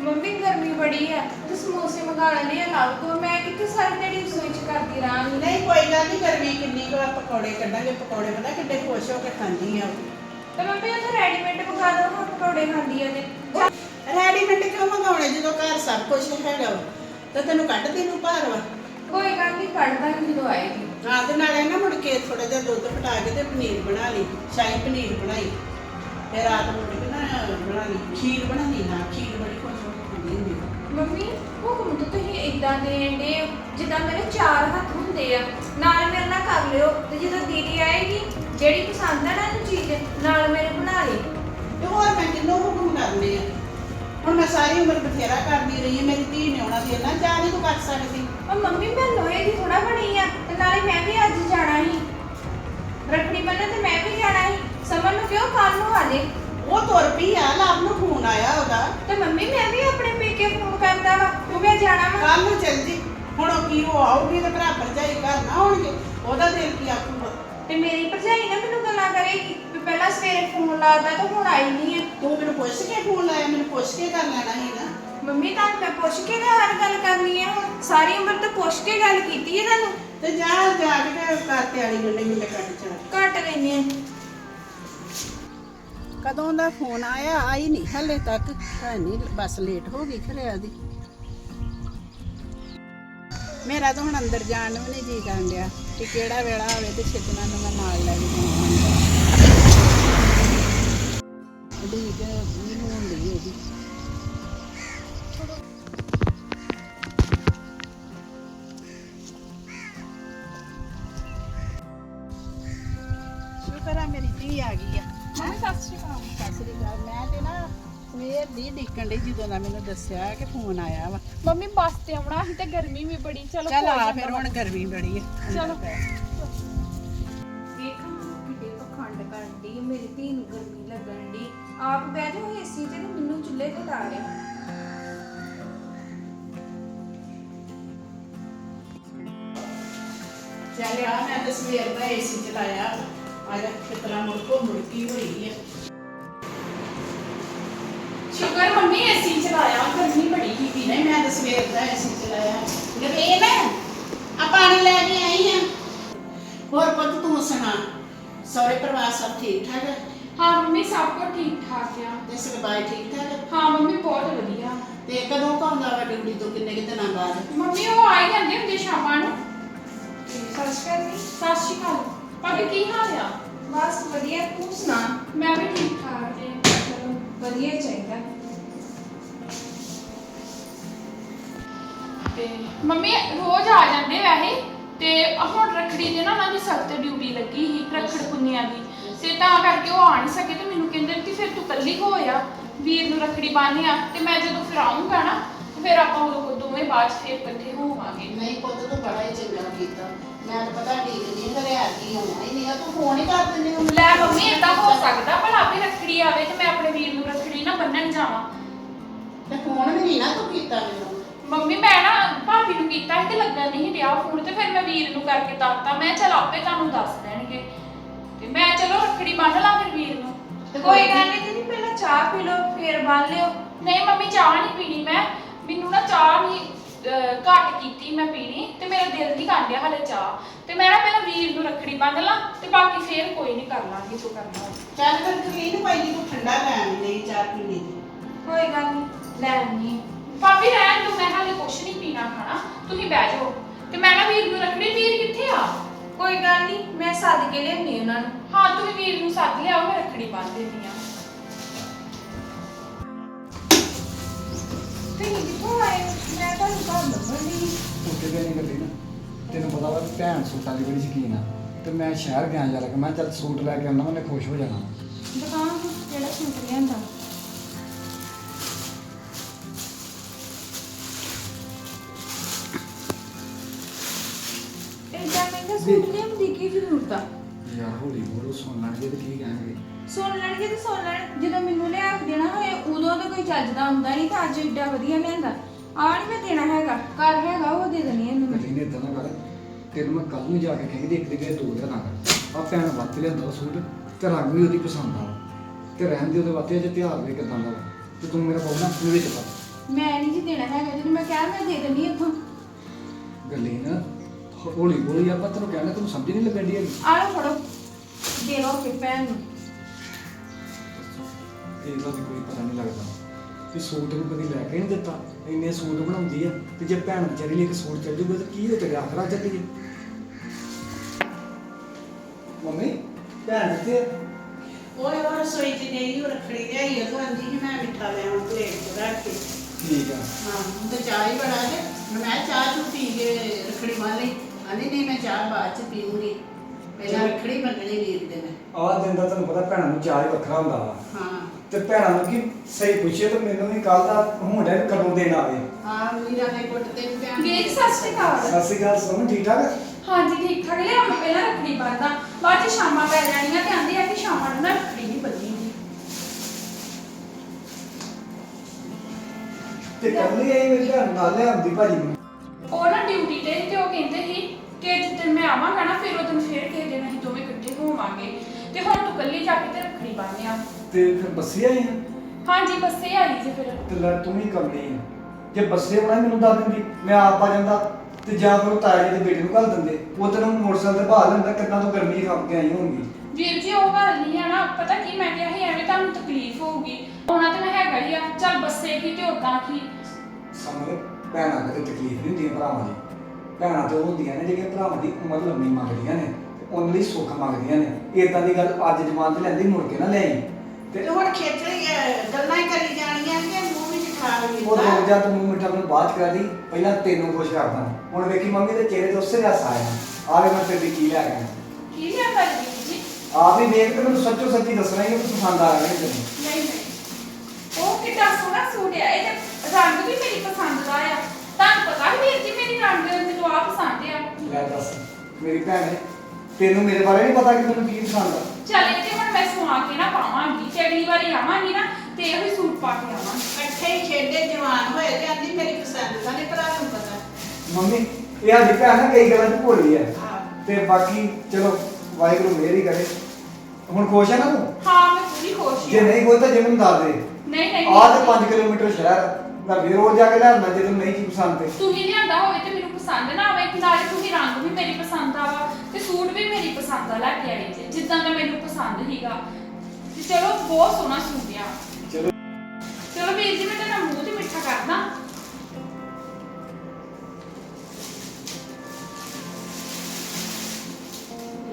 ਮੰਮੀ ਗਰਮੀ ਬੜੀ ਆ। ਤੇ ਸਮੋਸੇ ਮੰਗਾ ਲੈਣੇ ਆ ਲਾਉ ਕੋ ਮੈਂ ਕਿੱਥੇ ਸਾਰੀ ਦਿਹਾੜੀ ਰਸੋਈ ਚ ਕਰਦੀ ਰਹਾਂਗੀ? ਨਹੀਂ ਕੋਈ ਗੱਲ ਨਹੀਂ ਗਰਮੀ ਕਿੰਨੀ ਕੁ ਆ, ਪਕੌੜੇ ਕੱਢਾਂਗੇ ਪਕੌੜੇ ਪਤਾ ਕਿੱਡੇ ਖੁਸ਼ ਹੋ ਕੇ ਖਾਂਦੀ ਆ ਤੇ ਮੰਮੀ ਉੱਥੇ ਰੈਡੀਮੇਡ ਮੰਗਾ ਦੋ ਹਾਂ ਪਕੌੜੇ ਖਾਂਦੀ ਆ ਤੇ ਰੈਡੀਮੇਡ ਕਿਉਂ ਮੰਗਾਉਣੇ? ਜਦੋਂ ਘਰ ਸਭ ਕੁਝ ਹੈਗਾ ਵਾ ਤਾਂ ਤੈਨੂੰ ਕੱਢ ਨੂੰ ਭਾਰ ਵਾ। ਕੋਈ ਗੱਲ ਨਹੀਂ ਕੱਢ ਦਾਂਗੀ ਜਦੋਂ ਆਏਗੀ। ਹਾਂ ਤੇ ਨਾਲੇ ਨਾ ਮੁੜ ਕੇ ਥੋੜਾ ਜਿਹਾ ਦੁੱਧ ਫਟਾ ਕੇ ਤੇ ਪਨੀਰ ਬਣਾ ਲਈ ਸ਼ਾਹੀ ਪਨੀਰ ਬਣਾਈ। ਤੇ ਰਾਤ ਨੂੰ ਮੁੜ ਕੇ ਨਾ ਬਣਾ ਲਈ ਖੀਰ ਬਣਾਈ ਨਾ ਖੀਰ ਮੰਮੀ ਹੁਕਮ ਤਾਂ ਤੁਸੀਂ ਇਦਾਂ ਦੇਣ ਦੇ ਜਿੱਦਾਂ ਮੇਰੇ ਚਾਰ ਹੱਥ ਹੁੰਦੇ ਆ। ਨਾਲ ਮੇਰੇ ਨਾਲ ਕਰ ਲਿਓ ਤੇ ਜਦੋਂ ਦੀਦੀ ਆਏਗੀ ਜਿਹੜੀ ਪਸੰਦ ਆ ਨਾ ਇਹਨੂੰ ਚੀਜ਼ ਨਾਲ ਮੇਰੇ ਬਣਾ ਲਈ। ਤੇ ਹੋਰ ਮੈਂ ਕਿੰਨੋਂ ਹੁਕਮ ਕਰਨੇ ਆ? ਹੁਣ ਮੈਂ ਸਾਰੀ ਉਮਰ ਬਥੇਰਾ ਕਰਦੀ ਰਹੀ ਹਾਂ ਮੇਰੀ ਧੀ ਨੇ ਆਉਣਾ ਸੀ ਨਾ ਚਾਹ ਨਹੀਂ ਤੂੰ ਕਰ ਸਕਦੀ। ਉਹ ਮੰਮੀ ਮੈਂ ਲੋਹੇ ਦੀ ਥੋੜਾ ਬਣੀ ਆ ਤੇ ਨਾਲੇ ਮੈਂ ਵੀ ਅੱਜ ਜਾਣਾ ਹੀ ਰੱਖੜੀ ਬੰਨ੍ਹਣ ਤੇ ਮੈਂ ਵੀ ਜਾਣਾ ਹੀ ਸਮਝ ਨੂੰ ਕਿਉਂ ਕੱਲ ਨੂੰ ਆ ਜੇ? ਉਹ ਤੁਰ ਪਈ ਆ ਲਾਭ ਨੂੰ ਫੋਨ ਆਇਆ ਉਹਦਾ। ਤੇ ਮੰਮੀ ਮੈਂ ਵੀ ਆਪਣੇ ਪੇਕੇ ਫੋਨ ਕਰਦਾ ਵਾ ਤੂੰ ਮੈਂ ਜਾਣਾ ਵਾ ਕੱਲ ਨੂੰ ਚੱਲ ਜੀ। ਹੁਣ ਉਹ ਕੀ ਉਹ ਆਉਗੀ ਤੇ ਭਰਾ ਭਰਜਾਈ ਘਰ ਨਾ ਆਉਣਗੇ। ਉਹਦਾ ਦਿਲ ਕੀ ਆਖੂਗਾ? ਤੇ ਮੇਰੀ ਭਰਜਾਈ ਨਾ ਮੈਨੂੰ ਗੱਲਾਂ ਕਰੇਗੀ ਵੀ ਪਹਿਲਾਂ ਸਵੇਰੇ ਫੋਨ ਲਾਦਾ ਤਾਂ ਹੁਣ ਆਈ ਨਹੀਂ ਹੈ ਤੂੰ ਮੈਨੂੰ ਪੁੱਛ ਕੇ ਫੋਨ ਲਾਇਆ ਮੈਨੂੰ ਪੁੱਛ ਕੇ ਕਰ ਲੈਣਾ ਸੀ ਨਾ। ਮੰਮੀ ਤਾਂ ਮੈਂ ਪੁੱਛ ਕੇ ਤਾਂ ਹਰ ਗੱਲ ਕਰਨੀ ਹੈ ਹੁਣ। ਸਾਰੀ ਉਮਰ ਤਾਂ ਪੁੱਛ ਕੇ ਗੱਲ ਕੀਤੀ ਹੈ ਤੁਹਾਨੂੰ। ਤੇ ਜਾ ਜਾ ਕੇ ਤੇ ਘਰ ਤੇ ਆਲੀ ਗੱਲੇ ਮਿਲੇ ਕੱਟ ਚਾ ਘੱਟ ਲੈਨੇ ਆ। ਕਦੋਂ ਦਾ ਫੋਨ ਆਇਆ ਆਈ ਨਹੀਂ ਹਲੇ ਤੱਕ। ਹੈ ਨਹੀਂ ਬਸ ਲੇਟ ਹੋ ਗਈ ਖਰੇ ਆਦੀ ਮੇਰਾ ਤਾਂ ਹੁਣ ਅੰਦਰ ਜਾਣ ਨੂੰ ਨਹੀਂ ਜੀ ਕਰਨ ਡਿਆ ਕਿ ਕਿਹੜਾ ਵੇਲਾ ਹੋਵੇ ਤੇ ਛੇਤਨਾ ਨੂੰ ਮੈਂ ਨਾਲ ਲੈ ਕੇ ਜਾਵਾਂ। ਉਹਦੀ ਕਿ ਮੈਨੂੰ ਹੁੰਦੀ ਉਹਦੀ ਸ਼ੁਕਰ ਆ ਮੇਰੀ ਧੀ ਆ ਗਈ ਆ। ਸਤਿ ਸ਼੍ਰੀ ਅਕਾਲ। ਸਤਿ ਸ੍ਰੀ ਅਕਾਲ। ਮੈਂ ਤੇ ਨਾ ਸਵੇਰ ਦੀ ਡਿੱਕਣ ਡਈ ਜਦੋਂ ਦਾ ਮੈਨੂੰ ਦੱਸਿਆ ਕਿ ਫੋਨ ਆਇਆ ਵਾ। ਮੰਮੀ ਬੱਸ ਤੇ ਆਉਣਾ ਸੀ ਤੇ ਗਰਮੀ ਵੀ ਬੜੀ ਚਲੋ ਚੱਲ ਹੋ ਆ ਜਾਂਦਾ ਫਿਰ ਹੁਣ ਗਰਮੀ ਬੜੀ ਹੈ ਚਲੋ। ਵੇਖਾਂ ਕਿੱਡੇ ਪਖੰਡ ਕਰਦੀ ਮੇਰੀ ਧੀ ਨੂੰ ਗਰਮੀ ਲੱਗਣ ਦੀ ਆਪ ਬਹਿ ਜਾਓ ਏਸੀ ਤੇ ਤੇ ਮੈਨੂੰ ਚੁੱਲ੍ਹੇ ਤੇ ਲਾ ਰਿਹਾ ਚੱਲ ਆ ਮੈਂ ਤੇ ਸਵੇਰ ਦਾ ਏਸੀ ਚਲਾਇਆ ਆ ਜਾ ਕਿਤਨਾ ਮੁੜਕੋ ਮੁੜਕੀ ਹੋਈ ਹੈ ਸ਼ੁਕਰ ਮੰਮੀ ਏਸੀ ਚਲਾਇਆ ਗਰਮੀ ਬੜੀ ਕੀਤੀ ਨਹੀਂ ਮੈਂ ਤੇ ਸਵੇਰ ਦਾ ਏਸੀ ਚਲਾਇਆ ਗਰੇਨ ਆ। ਪਾਣੀ ਲੈ ਕੇ ਆਈ ਆ। ਹੋਰ ਪੁੱਤ ਤੂੰ ਸੁਣਾ। ਸਹੁਰੇ ਪਰਿਵਾਰ ਸਭ ਠੀਕ ਠਾਕ ਹੈ ਹਾਂ ਮੰਮੀ ਸਭ ਕੁਝ ਠੀਕ ਠਾਕ ਆ। ਤੇ ਸਗਬਾਈ ਠੀਕ ਠਾਕ ਹੈ ਹਾਂ ਮੰਮੀ ਬਹੁਤ ਵਧੀਆ। ਤੇ ਕਦੋਂ ਪਾਉਂਦਾ ਵਾ ਡਿਊਟੀ ਤੋਂ? ਕਿੰਨੇ ਕੁ ਦਿਨਾਂ ਬਾਅਦ? ਮੰਮੀ ਉਹ ਆ ਹੀ ਜਾਂਦੇ ਹੁੰਦੇ ਸ਼ਾਮਾਂ ਨੂੰ। ਸਤਿ ਸ਼੍ਰੀ ਅਕਾਲ ਜੀ। ਸਤਿ ਸ਼੍ਰੀ ਅਕਾਲ। ਭਾਬੀ ਕੀ ਹਾਲ ਆ? ਬਸ ਵਧੀਆ ਤੂੰ ਸੁਣਾ? ਮੈਂ ਵੀ ਠੀਕ ਠਾਕ ਜੀ ਚਲੋ ਵਧੀਆ ਚਾਹੀਦਾ। ਤੇ ਮੰਮੀ ਰੋਜ਼ ਆ ਜਾਂਦੇ ਵੈਸੇ ਤੇ ਹੁਣ ਰੱਖੜੀ ਦੇ ਨਾ ਉਹਨਾਂ ਦੀ ਸਖਤ ਡਿਊਟੀ ਲੱਗੀ ਸੀ ਰੱਖੜ ਪੁੰਨਿਆ ਦੀ। ਤੇ ਤਾਂ ਕਰਕੇ ਉਹ ਆ ਨਹੀਂ ਸਕੇ ਤੇ ਮੈਨੂੰ ਕਹਿੰਦੇ ਕਿ ਫਿਰ ਤੂੰ ਕੱਲੀ ਹੋ ਆ ਵੀਰ ਨੂੰ ਰੱਖੜੀ ਬੰਨ੍ਹ ਆ ਤੇ ਮੈਂ ਜਦੋਂ ਫਿਰ ਆਉਂਗਾ ਨਾ ਤੇ ਫਿਰ ਆਪਾਂ ਉਦੋਂ ਦੋਵੇਂ ਬਾਅਦ 'ਚ ਫਿਰ ਇਕੱਠੇ ਹੋਵਾਂਗੇ। ਨਹੀਂ ਪੁੱਤ ਤੂੰ ਬੜਾ ਹੀ ਚੰਗਾ ਕੀਤਾ। ਮੈਂ ਤਾਂ ਪਤਾ ਠੀਕ ਨਹੀਂ ਘਰੇ ਆ ਕੀ ਹੋਣਾ ਹੀ ਨਹੀਂਗਾ ਤੂੰ ਫੋਨ ਹੀ ਕਰ ਦਿੰਦੀ ਉਹਨੂੰ ਲੈ ਮੰਮੀ ਏਦਾਂ ਹੋ ਸਕਦਾ ਭਲਾ ਵੀ ਰੱਖੜੀ ਆਵੇ ਤੇ ਮੈਂ ਆਪਣੇ ਵੀਰ ਨੂੰ ਰੱਖੜੀ ਨਾ ਬੰਨਣ ਜਾਵਾਂ। ਤੇ ਫੋਨ ਵੀ ਨਹੀਂ ਨਾ ਤੂੰ ਕੀਤਾ ਮੈਨੂੰ। ਮੰਮੀ ਮੈਂ ਨਾ ਭਾਬੀ ਨੂੰ ਕੀਤਾ ਸੀ ਤੇ ਲੱਗਾ ਨਹੀਂ ਰਿਹਾ ਫੋਨ ਤੇ ਫਿਰ ਮੈਂ ਵੀਰ ਨੂੰ ਕਰਕੇ ਦੱਸਤਾ। ਮੈਂ ਚਲ ਆਪੇ ਤੁਹਾਨੂੰ ਦੱਸ ਦੇਣਗੇ। ਤੇ ਮੈਂ ਚਲੋ ਰੱਖੜੀ ਬੰਨ ਲਾਂ ਫਿਰ ਵੀਰ ਨੂੰ। ਤੇ ਕੋਈ ਗੱਲ ਨਹੀਂ ਦੀਦੀ ਪਹਿਲਾਂ ਚਾਹ ਪੀ ਲਓ ਫੇਰ ਬੰਨ ਲਿਓ। ਨਹੀਂ ਮੰਮੀ ਚਾਹ ਨਹੀਂ ਪੀਣੀ ਮੈਂ। ਮੈਨੂੰ ਨਾ ਚਾਹ ਨਹੀਂ ਅਹ, ਘੱਟ ਕੀਤੀ ਮੈਂ ਪੀਣੀ ਤੇ ਮੇਰਾ ਦਿਲ ਨਹੀਂ ਕਾਂਡਿਆ ਹਲੇ ਚਾਹ। ਤੇ ਮੈਂ ਨਾ ਪਹਿਲਾਂ ਵੀਰ ਨੂੰ ਰੱਖੜੀ ਬੰਨ ਲਾਂ ਤੇ ਬਾਕੀ ਫੇਰ ਕੋਈ ਨਹੀਂ ਕਰ ਲਾਂਗੇ ਜੋ ਕਰਨਾ ਹੋਵੇ। ਚੱਲ ਫਿਰ ਕਲੀਨ ਪਾਈ ਤੂੰ ਠੰਡਾ ਲੈਣ ਨਹੀਂ ਚਾਹ ਪੀਣੀ ਤੇ ਕੋਈ ਗੱਲ ਨਹੀਂ ਲੈ ਆਉਂਦੀ ਹਾਂ। ਭਾਬੀ ਰਹਿਣ ਦੋ ਮੈਂ ਹਾਲੇ ਕੁਛ ਨਹੀਂ ਪੀਣਾ ਖਾਣਾ। ਤੁਸੀਂ ਬਹਿ ਜਾਓ। ਤੇ ਮੈਂ ਨਾ ਵੀਰ ਨੂੰ ਰੱਖੜੀ ਵੀਰ ਕਿੱਥੇ ਆ? ਕੋਈ ਗੱਲ ਨਹੀਂ ਮੈਂ ਸੱਦ ਕੇ ਲਿਆਉਂਦੀ ਉਹਨਾਂ ਨੂੰ। ਹਾਂ ਤੁਸੀਂ ਵੀਰ ਨੂੰ ਸੱਦ ਲਿਆਓ ਮੈਂ ਰੱਖੜੀ ਬੰਨ ਦਿੰਦੀ ਆ ਤੁਸੀਂ ਕਿੱਥੋਂ ਆਏ? ਹੋ? ਮੈਂ ਤੁਹਾਨੂੰ ਘਰ ਲੱਭਣ ਦੀ ਉੱਥੇ ਤੇ ਨਹੀਂ ਗੱਡੀ ਨਾ। ਤੈਨੂੰ ਪਤਾ ਵਾ ਭੈਣ ਸੂਟਾਂ ਦੀ ਬੜੀ ਸ਼ਕੀਨ ਆ। ਤੇ ਮੈਂ ਸ਼ਹਿਰ ਗਿਆ ਜਾ ਲੱਗਾ ਮੈਂ ਕਿਹਾ ਚੱਲ ਸੂਟ ਲੈ ਕੇ ਆਉਣਾ ਉਹਨੇ ਖੁਸ਼ ਹੋ ਜਾਣਾ। ਦੁਕਾਨ ਤੋਂ ਜਿਹੜਾ ਸੂਟ ਲਿਆਂਦਾ। ਏਦਾਂ ਮਹਿੰਗਾ ਸੂਟ ਲਿਆਉਂਦੀ ਕੀ ਜ਼ਰੂਰਤ ਆ? ਯਾਰ ਹੌਲੀ ਬੋਲੋ ਸੁਣ ਲੈਣਗੇ ਤੇ ਕੀ ਕਹਿਣਗੇ? ਸੁਣ ਲੈਣਗੇ ਤੇ ਸੁਣ ਲੈਣ। ਜਦੋਂ ਮੈਨੂੰ ਲਿਆ ਕੇ ਦੇਣਾ ਹੋਏ ਉਦੋਂ ਤਾਂ ਕੋਈ ਚੱਜਦਾ ਹੁੰਦਾ ਨਹੀਂ ਤਾਂ ਅੱਜ ਏਡਾ ਵਧੀਆ ਲਿਆਂਦਾ। ਆ ਨਹੀਂ ਮੈਂ ਦੇਣਾ ਹੈਗਾ ਘਰ ਹੈਗਾ ਉਹ ਦੇ ਦੇਣੀ ਇਹਨੂੰ ਗੱਡੀ ਨੇ ਇਦਾਂ ਨਾ ਕਰ। ਤੈਨੂੰ ਮੈਂ ਕੱਲ ਨੂੰ ਜਾ ਕੇ ਕਹਿੰਦੀ ਇੱਕ ਦਿਨ ਦੋ ਦਿਨ ਨਾ ਕਰ ਆ ਭੈਣ ਵੱਤ ਲਿਆਂਦਾ ਉਹ ਸੂਟ ਤੇ ਰੰਗ ਵੀ ਉਹਦੀ ਪਸੰਦ ਆ। ਤੇ ਰਹਿਣ ਦੇ ਉਹਦੇ ਵਾਤੇ ਅਜੇ ਤਿਉਹਾਰ ਵੀ ਕਿਦਾਂ ਦਾ ਵਾ। ਤੇ ਤੂੰ ਮੇਰਾ ਬੋਲਣਾ ਆਪਣੇ ਵਿੱਚ ਪਾ। ਮੈਂ ਨਹੀਂ ਜੀ ਦੇਣਾ ਹੈਗਾ ਜਦੋਂ ਮੈਂ ਕਿਹਾ ਮੈਂ ਦੇ ਦੇਣੀ ਇੱਥੋਂ। ਗੱਲੀ ਨਾ ਹੌਲੀ ਬੋਲੀ ਆਪਾਂ ਤੈਨੂੰ ਕਹਿੰਦਾ ਤੈਨੂੰ ਸਮਝ ਨਹੀਂ ਲੱਗਣ ਦੀ ਹੈਗੀ। ਆ ਲਓ ਫੜੋ। ਦੇ ਲਓ ਫਿਰ ਭੈਣ ਨੂੰ। ਇਹਦਾ ਵੀ ਕੋਈ ਪਤਾ ਨਹੀਂ ਲੱਗਦਾ। ਕਿ ਸੂਟ ਨੂੰ ਕਦੀ ਲੈ ਕੇ ਨਹੀਂ ਦਿੱਤਾ। ਇੰਨੇ ਸੂਟ ਬਣਾਉਂਦੀ ਆ ਤੇ ਜੇ ਭੈਣ ਵਿਚਾਰੀ ਲਈ ਇੱਕ ਸੂਟ ਚੱਲ ਜੂਗਾ ਤਾਂ ਕੀ ਹੋ ਤੇਰੇ ਆਖਰਾ ਚੱਲੀਏ? ਮੰਮੀ ਭੈਣ ਆ? ਉਹ ਇਹ ਰਸੋਈ ਚ ਗਈ ਉਹ ਰੱਖੜੀ ਲਿਆਈ ਉਹ ਆਂਦੀ ਸੀ ਮੈਂ ਮਿੱਠਾ ਲਿਆਵਾਂ ਪਲੇਟ ਚ ਰੱਖ ਕੇ। ਠੀਕ ਆ। ਹਾਂ ਹੁਣ ਤਾਂ ਚਾਹ ਹੀ ਬਣਾ ਦੇ ਮੈਂ ਚਾਹ ਤੂੰ ਪੀ ਕੇ ਰੱਖੜੀ ਬੰਨ ਲਈ। ਆਂਦੀ ਨਹੀਂ ਮੈਂ ਚਾਹ ਬਾਅਦ ਚ ਪੀਉਂਗੀ ਪਹਿਲਾਂ ਰੱਖੜੀ ਬੰਨਣੀ ਵੀਰ ਦੇ ਮੈਂ ਆਹ ਦਿਨ ਦਾ ਤੁਹਾਨੂੰ ਪਤਾ ਭੈਣਾਂ ਨੂੰ ਚਾਹ ਹੀ ਵੱਖਰਾ ਹੁੰਦਾ ਵਾ। ਹਾਂ। ਤੇ ਭੈਣਾਂ ਨੂੰ ਕੀ ਸਹੀ ਪੁੱਛੇ ਤਾਂ ਮੈਨੂੰ ਵੀ ਕੱਲ ਦਾ ਹੋਣਾ ਕਦੋਂ ਦੇਣ ਆਵੇ? ਹਾਂ ਵੀਰਾਂ ਦੇ ਗੁੱਟ ਤੇ ਵੀ ਭੈਣ ਵੀਰ ਜੀ, ਸਤਿ ਸ਼੍ਰੀ ਅਕਾਲ। ਸਤਿ ਸ਼੍ਰੀ ਅਕਾਲ ਸੋਨੂੰ ਠੀਕ ਠਾਕ? ਹਾਂਜੀ ਠੀਕ ਠਾਕ। ਲਿਆ ਮੈਂ ਪਹਿਲਾਂ ਰੱਖੜੀ ਬੰਨਦਾ। ਬਾਅਦ ਚ ਸ਼ਾਮਾਂ ਪੈ ਜਾਣੀਆਂ ਤੇ ਆਂਦੀ ਆ ਕਿ ਸ਼ਾਮਾਂ ਨੂੰ ਨਾ ਰੱਖੜੀ ਨਹੀਂ ਬੰਨੀ ਤੇ ਕੱਲੀ ਆਈ ਮੇਰੀ ਨਾਲ ਲਿਆਂਦੀ ਭਾਜੀ ਨੂੰ ਉਹ ਨਾ ਡਿਊਟੀ ਤੇ ਸੀ ਤੇ ਉਹ ਕਹਿੰਦੇ ਸੀ ਕਿ ਜਿੱਦਣ ਮੈਂ ਆਵਾਂਗਾ ਨਾ ਫਿਰ ਉਦੋਂ ਫਿਰ ਕਿਸੇ ਦਿਨ ਅਸੀਂ ਦੋਵੇਂ ਇਕੱਠੇ ਹੋਵਾਂਗੇ। ਤੇ ਹੁਣ ਤੂੰ ਇਕੱਲੀ ਜਾ ਕੇ ਤੇ ਰੱਖੜੀ ਬੰਨਿਆ ਤੇ ਫਿਰ ਬੱਸੇ ਆਈ ਆ? ਹਾਂਜੀ ਬੱਸੇ ਆਈ ਜੀ ਫਿਰ। ਤੇ ਲੈ ਤੂੰ ਵੀ ਕਰਨੀ ਆ। ਜੇ ਬੱਸੇ ਬਣਾ ਮੈਨੂੰ ਦੱਸ ਦਿੰਦੀ ਮੈਂ ਆਪ ਆ ਜਾਂਦਾ ਤੇ ਜਾਂ ਫਿਰ ਉਹ ਤਾਏ ਜੀ ਦੇ ਬੇਟੇ ਨੂੰ ਘੱਲ ਦਿੰਦੇ। ਉਹ ਤੈਨੂੰ ਮੋਟਰਸਾਈਕਲ ਤੇ ਬਾਹਰ ਲੈਂਦਾ ਕਿੰਨਾ ਤੋਂ ਗਰਮੀ ਖੱਪ ਕੇ ਆਈ ਹੋਊਗੀ। ਵੀਰ ਜੀ ਉਹ ਗੱਲ ਨਹੀਂ ਹੈ ਨਾ। ਪਤਾ ਕੀ ਮੈਂ ਕਿਹਾ ਸੀ ਐਵੇਂ ਤੁਹਾਨੂੰ ਤਕਲੀਫ ਹੋਊਗੀ। ਉਹਨਾਂ ਤੇ ਮੈਂ ਹੈਗਾ ਹੀ ਆ। ਚੱਲ ਬੱਸੇ ਕੀ ਤੇ ਉਦਾਂ ਕੀ। ਸਮਝ। ਭੈਣਾਂ ਕਦੇ ਤਕਲੀਫ ਨਹੀਂ ਹੁੰਦੀ ਭਰਾਵਾਂ ਦੀ। ਭੈਣਾਂ ਤੇ ਉਹ ਹੁੰਦੀਆਂ ਨੇ ਜਿਹੜੀਆਂ ਭਰਾਵਾਂ ਦੀ ਉਮਰ ਲੰਮੀ ਮੰਗਦੀਆਂ ਨੇ ਤੇ ਉਹਨਾਂ ਲਈ ਸੁੱਖ ਮੰਗਦੀਆਂ ਨੇ। ਇਦਾਂ ਦੀ ਗੱਲ ਅੱਜ ਜਮਾਨ ਤੇ ਲੈਂਦੀ ਮੁੜ ਕੇ ਨਾ ਲੈ ਆਈ ਤੇ ਹੁਣ ਖੇਚਲੀ ਗੱਲਾਂ ਹੀ ਕਰੀ ਜਾਣੀਆਂ ਕਿ ਮੂੰਹ ਵਿੱਚ ਖਾ ਲਈ ਉਹ ਰੁਕ ਜਾ ਤੂੰ ਮੂੰਹ ਮਿੱਠਾ ਮੈਨੂੰ ਬਾਅਦ ਚ ਕਰਦੀ ਪਹਿਲਾਂ ਤੈਨੂੰ ਖੁਸ਼ ਕਰਦਾ ਹੁਣ ਵੇਖੀ ਮੰਮੀ ਦੇ ਚਿਹਰੇ ਤੇ ਉਸੇ ਰਸ ਆਇਆ। ਆ ਵੇ ਮੈਂ ਤੇਰੀ ਕੀ ਲੈ ਗਿਆ ਕੀ ਜੀ ਵੀਰ ਜੀ? ਆਪ ਹੀ ਦੇਖ ਤੇ ਮੈਨੂੰ ਸੱਚੋ ਸੱਚੀ ਦੱਸਣਾ ਹੀ ਪਸੰਦ ਆ ਰਿਹਾ ਤੈਨੂੰ। ਨਹੀਂ ਨਹੀਂ। ਕਿੱਡਾ ਸੋਹਣਾ ਸੂਟ ਆ ਇਹ ਤੇ ਰੰਗ ਵੀ ਮੇਰੀ ਪਸੰਦ ਦਾ ਆ। ਤੁਹਾਨੂੰ ਪਤਾ ਵੀ ਵੀਰ ਜੀ ਮੇਰੀ ਰੰਗ ਮੈਨੂੰ ਆ ਪਸੰਦ ਆ। ਲੈ ਦੱਸ ਮੇਰੀ ਭੈਣ ਨੇ ਤੈਨੂੰ ਮੇਰੇ ਬਾਰੇ ਨਹੀਂ ਪਤਾ ਕਿ ਮੈਨੂੰ ਕੀ ਪਸੰਦ ਆ। ਚੱਲ ਇਹ ਤੇ ਹੁਣ ਮੈਂ ਸਵਾ ਕੇ ਨਾ ਪਾਵਾਂਗੀ ਤੇ ਅਗਲੀ ਵਾਰੀ ਆਵਾਂਗੀ ਨਾ ਤੇ ਇਹੋ ਹੀ ਸੂਟ ਪਾ ਕੇ ਆਵਾਂਗੀ। ਇਕੱਠੇ ਹੀ ਖੇਡੇ ਜਵਾਨ ਹੋਏ ਤੇ ਆਂਦੀ ਮੇਰੀ ਪਸੰਦ ਦਾ ਨਹੀਂ ਭਰਾ ਨੂੰ ਪਤਾ। ਮੰਮੀ ਇਹ ਸਾਡੀ ਭੈਣ ਨਾ ਕਈ ਗੱਲਾਂ ਚ ਭੋਲੀ ਹੈ ਹਾਂ। ਤੇ ਬਾਕੀ ਚਲੋ ਵਾਹਿਗੁਰੂ ਮਿਹਰ ਹੀ ਕਰੇ। ਹੁਣ ਖੁਸ਼ ਹੈ ਨਾ ਤੂੰ? ਹਾਂ ਮੈਂ ਪੂਰੀ ਖੁਸ਼ ਜੇ ਹਾਂ ਨਹੀਂ ਖੁਸ਼ ਤਾਂ ਜੇ ਮੈਨੂੰ ਦੱਸ ਦੇ। ਨਹੀਂ ਨਹੀਂ ਆਹ ਤੇ 5 ਕਿਲੋਮੀਟਰ ਸ਼ਹਿਰ ਮੈਂ ਵੀ ਰੋਜ਼ ਜਾ ਕੇ ਲਿਆਉਣਾ ਜੇ ਤੈਨੂੰ ਨਹੀਂ ਕੀ ਪਸੰਦ ਤੇ। ਤੁਸੀਂ ਲਿਆਂਦਾ ਹੋਵੇ ਤੇ ਮੈਨੂੰ ਪਸੰਦ ਨਾ ਆਵੇ ਨਾਲੇ ਤੁਸੀਂ ਰੰਗ ਵੀ ਮੇਰੀ ਪਸੰਦ ਆ ਵਾ ਤੇ ਸੂਟ ਵੀ ਮੇਰੀ ਪਸੰਦ ਦਾ ਲੈ ਕੇ ਆਏ ਜੇ ਜਿੱਦਾਂ ਦਾ ਮੈਨੂੰ ਪਸੰਦ ਹੀਗਾ ਤੇ ਚਲੋ ਬਹੁਤ ਸੋਹਣਾ ਸੂਟ ਆ। ਚਲੋ। ਚਲੋ ਵੀਰ ਜੀ ਮੈਂ ਤੇਰਾ ਮੂੰਹ ਤੇ ਮਿੱਠਾ ਕਰਦਾ।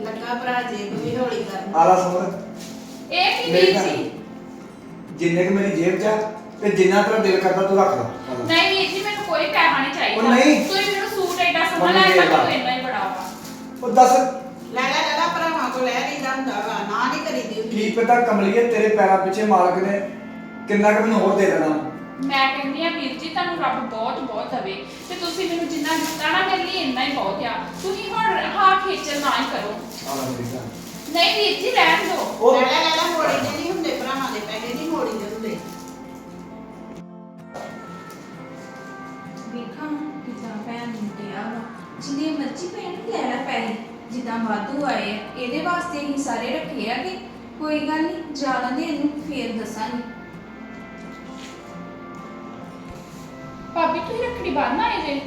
ਲੱਗਾ ਭਰਾ ਜੇਬ ਵੀ ਹੌਲੀ ਕਰਨ ਆਲਾ ਸਮਝ ਇਹ ਕੀ ਵੀਰ। ਜੀ? ਜਿੰਨੇ ਕਿ ਮੇਰੀ ਜੇਬ 'ਚ ਆ ਤੇ ਜਿੰਨਾ ਤੇਰਾ ਦਿਲ ਕਰਦਾ ਤੂੰ ਰੱਖ ਲੈ। ਨਹੀਂ ਵੀਰ ਜੀ ਮੈਨੂੰ ਕੋਈ ਪੈਸਾ ਨਹੀਂ ਚਾਹੀਦਾ। ਉਹ ਨਹੀਂ। ਤੁਸੀਂ ਮੈਨੂੰ ਸੂਟ ਐਡਾ ਸੋਹਣਾ ਮੰਮੀ ਲੈ ਲਾ। ਮੈਨੂੰ ਇੰਨਾ ਹੀ ਬੜਾ ਵਾ ਉਹ ਦੱਸ। ਲੈ ਲੈ ਲੈ ਲੈ ਭਰਾਵਾਂ ਕੋ ਲੈ ਨਹੀਂ ਜਾਂਦਾ ਵਾ ਨਾ ਨਹੀਂ ਕਰੀ ਕੀ ਪਤਾ ਕਮਲੀਏ ਤੇਰੇ ਪੈਰਾਂ ਪਿੱਛੇ ਮਾਲਕ ਨੇ ਕਿੰਨਾ ਕੁ ਮੈਨੂੰ ਹੋਰ ਦੇ ਦੇਣਾ। ਮੈਂ ਕਹਿੰਦੀ ਆ ਵੀਰ ਜੀ ਤੁਹਾਨੂੰ ਰੱਬ ਬਹੁਤ ਬਹੁਤ ਦਵੇ ਤੇ ਤੁਸੀਂ ਮੈਨੂੰ ਜਿੰਨਾ ਦਿੱਤਾ ਨਾ ਮੇਰੇ ਲਈ ਇੰਨਾ ਹੀ ਬਹੁਤ ਆ। ਤੁਸੀਂ ਹੁਣ ਹਾਂ ਖੇਚਲ ਨਾ ਹੀ ਕਰੋ। ਆਹ ਮੇਰੀ ਗੱਲ। ਨਹੀਂ ਵੀਰ ਜੀ ਰਹਿਣ ਦਿਓ। ਉਹ ਲੈ ਲੈ ਲੈ ਲੈ ਮੋੜੀ ਦੇ ਨਹੀਂ ਹੁੰਦੇ ਭਰਾਵਾਂ ਦੇ ਪੈਸੇ ਨਹੀਂ ਮੋੜੀ ਦੇ ਹੁੰਦੇ। ਵੇਖਾਂ ਕਿਦਾਂ ਭੈਣ ਨੂੰ ਦਿਆ ਵਾ। ਜਿੰਨੇ ਮਰਜ਼ੀ ਭੈਣ ਨੂੰ ਲੈ ਲੈ ਪੈਸੇ ਜਿੱਦਾਂ ਵਾਧੂ ਆਏ ਆ ਇਹਦੇ ਵਾਸਤੇ ਹੀ ਸਾਰੇ ਰੱਖੇ ਆ ਕਿ ਕੋਈ ਗੱਲ ਨਹੀਂ ਜ਼ਿਆਦਾ ਦੇ ਇਹਨੂੰ ਫੇਰ ਦੱਸਾਂਗੇ। ਭਾਬੀ ਤੁਸੀਂ ਰੱਖੜੀ ਬੰਨ ਆਏ ਜੇ?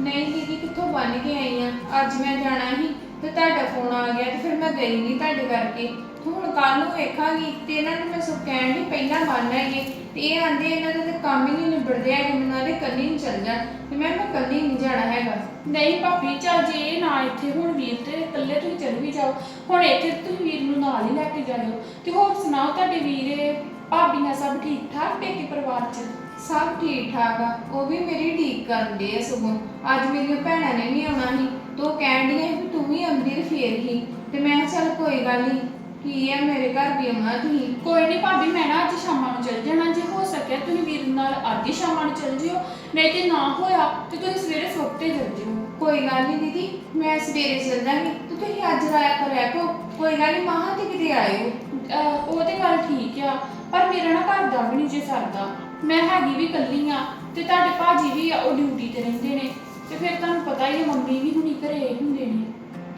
ਨਹੀਂ ਦੀਦੀ ਕਿੱਥੋਂ ਬੰਨ ਕੇ ਆਈ ਆ? ਅੱਜ ਮੈਂ ਜਾਣਾ ਸੀ। ਤੇ ਤੁਹਾਡਾ ਫੋਨ ਆ ਗਿਆ ਤੇ ਫਿਰ ਮੈਂ ਗਈ ਨਹੀਂ ਤੁਹਾਡੇ ਕਰਕੇ। ਤੇ ਹੁਣ ਕੱਲ ਨੂੰ ਵੇਖਾਂਗੀ ਤੇ ਇਹਨਾਂ ਨੂੰ ਮੈਂ ਸਭ ਕਹਿਣ ਦੀ ਪਹਿਲਾਂ ਬੰਨ ਆਈਏ। ਤੇ ਇਹ ਆਂਦੇ ਇਹਨਾਂ ਦਾ ਤਾਂ ਕੰਮ ਹੀ ਨਹੀਂ ਨਿਬੜਦੇ ਹੈਗੇ ਮੈਨੂੰ ਆਂਦੇ ਕੱਲੀ ਨਹੀਂ ਚੱਲ ਜਾਣ ਤੇ ਮੈਂ ਮੈਂ ਕੱਲੀ ਨਹੀਂ ਜਾਣਾ ਹੈਗਾ। ਨਹੀਂ ਭਾਬੀ ਚੱਲ ਜੇ ਇਹ ਨਾ ਇੱਥੇ ਹੁਣ ਵੀਰ ਤੇ ਇਕੱਲੇ ਤੁਸੀਂ ਚੱਲ ਵੀ ਜਾਓ। ਹੁਣ ਇੱਥੇ ਤੁਸੀਂ ਵੀਰ ਨੂੰ ਨਾਲ ਹੀ ਲੈ ਕੇ ਜਾਇਓ। ਤੇ ਹੋਰ ਸੁਣਾਓ ਤੁਹਾਡੇ ਵੀਰੇ ਭਾਬੀਆਂ ਸਭ ਠੀਕ ਠਾਕ ਪੇਕੇ ਪਰਿਵਾਰ ਚ? ਸਭ ਠੀਕ ਠਾਕ ਆ ਉਹ ਵੀ ਮੇਰੀ ਠੀਕ ਕਰਨ ਦੇ ਆ ਸਗੋਂ। ਅੱਜ ਮੇਰੀਆਂ ਭੈਣਾਂ ਨੇ ਵੀ ਆਉਣਾ ਸੀ। ਤੇ ਕਹਿਣ ਡੀਆਂ ਵੀ ਤੂੰ ਵੀ ਆਉਂਦੀ ਤੇ ਫੇਰ ਹੀ। ਤੇ ਮੈਂ ਕਿਹਾ ਚੱਲ ਕੋਈ ਗੱਲ ਨਹੀਂ ਕੀ ਆ ਮੇਰੇ ਘਰ ਵੀ ਆਉਣਾ ਤੁਸੀਂ? ਕੋਈ ਨਹੀਂ ਭਾਬੀ ਮੈਂ ਨਾ ਅੱਜ ਸ਼ਾਮਾਂ ਨੂੰ ਚੱਲ ਜਾਣਾ। ਜੇ ਹੋ ਸਕਿਆ ਤੁਸੀਂ ਵੀਰ ਨਾਲ ਅੱਜ ਹੀ ਸ਼ਾਮਾਂ ਨੂੰ ਚੱਲ ਜਿਓ। ਨਹੀਂ ਤੇ ਨਾ ਹੋਇਆ ਤੇ ਤੁਸੀਂ ਸਵੇਰੇ ਸੁੱਤੇ ਚੱਲ ਜਿਓ। ਕੋਈ ਗੱਲ ਨਹੀਂ ਦੀਦੀ ਮੈਂ ਸਵੇਰੇ ਚੱਲ ਜਾਵਾਂਗੀ ਤੇ ਤੁਸੀਂ ਅੱਜ ਰਾਇਆ ਕਰਿਆ ਕੋ ਕੋਈ ਗੱਲ ਨਹੀਂ ਮਹਾਂ ਤੇ ਕਿਤੇ ਆਇਓ। ਅਹ ਉਹ ਤੇ ਗੱਲ ਠੀਕ ਆ ਪਰ ਮੇਰਾ ਨਾ ਘਰ ਦਾ ਵੀ ਨਹੀਂ ਜੇ ਸਰਦਾ। ਮੈਂ ਹੈਗੀ ਵੀ ਇਕੱਲੀ ਆ ਤੇ ਤੁਹਾਡੇ ਭਾਜੀ ਵੀ ਆ ਉਹ ਡਿਊਟੀ ਤੇ ਰਹਿੰਦੇ ਨੇ। ਤੇ ਫਿਰ ਤੁਹਾਨੂੰ ਪਤਾ ਹੀ ਆ ਮੰਮੀ ਵੀ ਹੁਣੀ ਘਰੇ ਹੁੰਦੇ ਨੇ।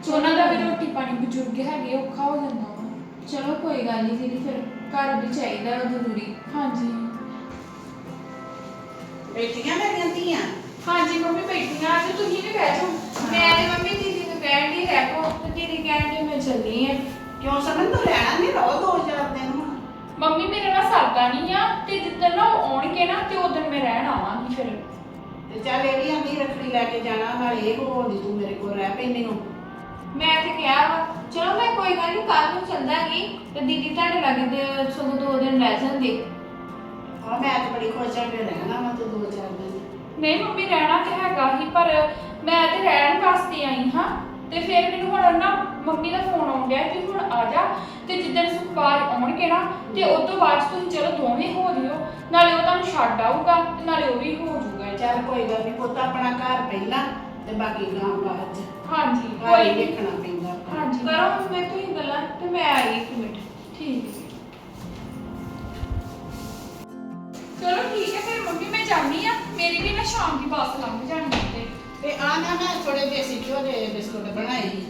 ਤੇ ਉਹਨਾਂ ਦਾ ਵੀ ਰੋਟੀ ਪਾਣੀ ਬਜ਼ੁਰਗ ਹੈਗੇ ਔਖਾ ਹੋ ਜਾਂਦਾ ਵਾ। ਚਲੋ ਕੋਈ ਗੱਲ ਨਹੀਂ ਦੀਦੀ ਫਿਰ ਘਰ ਵੀ ਚਾਹੀਦਾ ਵਾ ਜ਼ਰੂਰੀ। ਹਾਂਜੀ। ਬੇਟੀਆਂ ਮੇਰੀਆਂ ਧੀਆਂ? ਹਾਂਜੀ ਮੰਮੀ ਬੈਠੀਆਂ ਤੇ ਤੁਸੀਂ ਵੀ ਜਾਓ। ਮੈਂ ਤੇ ਮੰਮੀ ਦੀਦੀ ਨੂੰ ਕਹਿਣ ਦੀ ਰਹਿ ਕੋ ਦੀਦੀ ਕਹਿਣ ਦੀ ਮੈਂ ਚੱਲੀ ਆ। ਕਿਉਂ ਸਮਝ ਤੋਂ ਲੈਣਾ ਨਹੀਂ ਰਹੋ ਦੋ ਚਾਰ ਦਿਨ ਹੁਣ? ਮੰਮੀ ਮੇਰੇ ਨਾਲ ਸਰਦਾ ਨਹੀਂ ਆ ਤੇ ਜਿੱਦਣ ਨਾ ਉਹ ਆਉਣਗੇ ਨਾ ਤੇ ਉਦੋਂ ਮੈਂ ਰਹਿਣ ਆਵਾਂਗੀ ਫਿਰ। ਤੇ ਚੱਲ ਇਹ ਵੀ ਆਂਦੀ ਰੱਖੜੀ ਲੈ ਕੇ ਜਾਣਾ ਨਾਲੇ ਇਹ ਹੋਣੀ ਤੂੰ ਮੇਰੇ ਕੋਲ ਰਹਿ ਪੈਂਦੀ ਹੋ ਮੈਂ ਤੇ ਕਿਹਾ ਵਾ ਚਲੋ ਮੈਂ ਕੋਈ ਗੱਲ ਨਹੀਂ ਕੱਲ ਨੂੰ ਚੱਲਾਂਗੀ ਤੇ ਦੀਦੀ ਤੁਹਾਡੇ ਲਾਗੇ ਦੇ ਸਗੋਂ ਦੋ ਦਿਨ ਰਹਿ ਜਾਂਦੇ। ਆ ਮੈਂ ਤਾਂ ਬੜੀ ਖੁਸ਼ ਆ ਕੇ ਰਹਿਣਾ ਵਾ ਤੂੰ ਦੋ ਚਾਰ ਦਿਨ। ਨਹੀਂ ਮੰਮੀ ਰਹਿਣਾ ਤੇ ਹੈਗਾ ਹੀ ਪਰ ਮੈਂ ਤੇ ਰਹਿਣ ਵਾਸਤੇ ਆਈ ਹਾਂ। ਤੇ ਫਿਰ ਮੈਨੂੰ ਹੁਣ ਨਾ ਮੰਮੀ ਦਾ ਫੋਨ ਆਉਣ ਡਿਆ ਕਿ ਹੁਣ ਆ ਜਾ ਤੇ ਜਿੱਦਣ ਸੁਖਪਾਲ ਆਉਣਗੇ ਨਾ ਤੇ ਉਸ ਤੋਂ ਬਾਅਦ 'ਚ ਤੁਸੀਂ ਚਲੋ ਦੋਵੇਂ ਹੋ ਜਿਓ। ਨਾਲੇ ਉਹ ਤੁਹਾਨੂੰ ਛੱਡ ਆਊਗਾ ਤੇ ਨਾਲੇ ਉਹ ਵੀ ਹੋ ਜਾਊਗਾ ਚੱਲ ਕੋਈ ਗੱਲ ਨਹੀਂ ਪੁੱਤ ਆਪਣਾ ਘਰ ਪਹਿਲਾਂ ਤੇ ਬਾਕੀ ਗਾਂ ਬਾਅਦ ਚ। ਹਾਂਜੀ ਕੋਈ ਹੀ ਨੀ। ਦੇਖਣਾ ਪੈਂਦਾ ਆਪਣਾ। ਹਾਂਜੀ ਕਰੋ ਮੈਂ ਤੁਸੀਂ ਗੱਲਾਂ ਤੇ ਮੈਂ ਆਈ ਇੱਕ ਮਿੰਟ। ਠੀਕ ਹੈ। ਚਲੋ ਠੀਕ ਹੈ ਫਿਰ ਮੰਮੀ ਮੈਂ ਜਾਣੀ ਆ ਮੇਰੀ ਵੀ ਨਾ ਸ਼ਾਮ ਦੀ ਬੱਸ ਲੰਘ ਜਾਣੀ ਹੈ ਤੇ। ਤੇ ਆ ਨਾ ਮੈਂ ਥੋੜੇ ਦੇਸੀ ਘਿਓ ਦੇ ਬਿਸਕੁਟ ਬਣਾਏ ਸੀ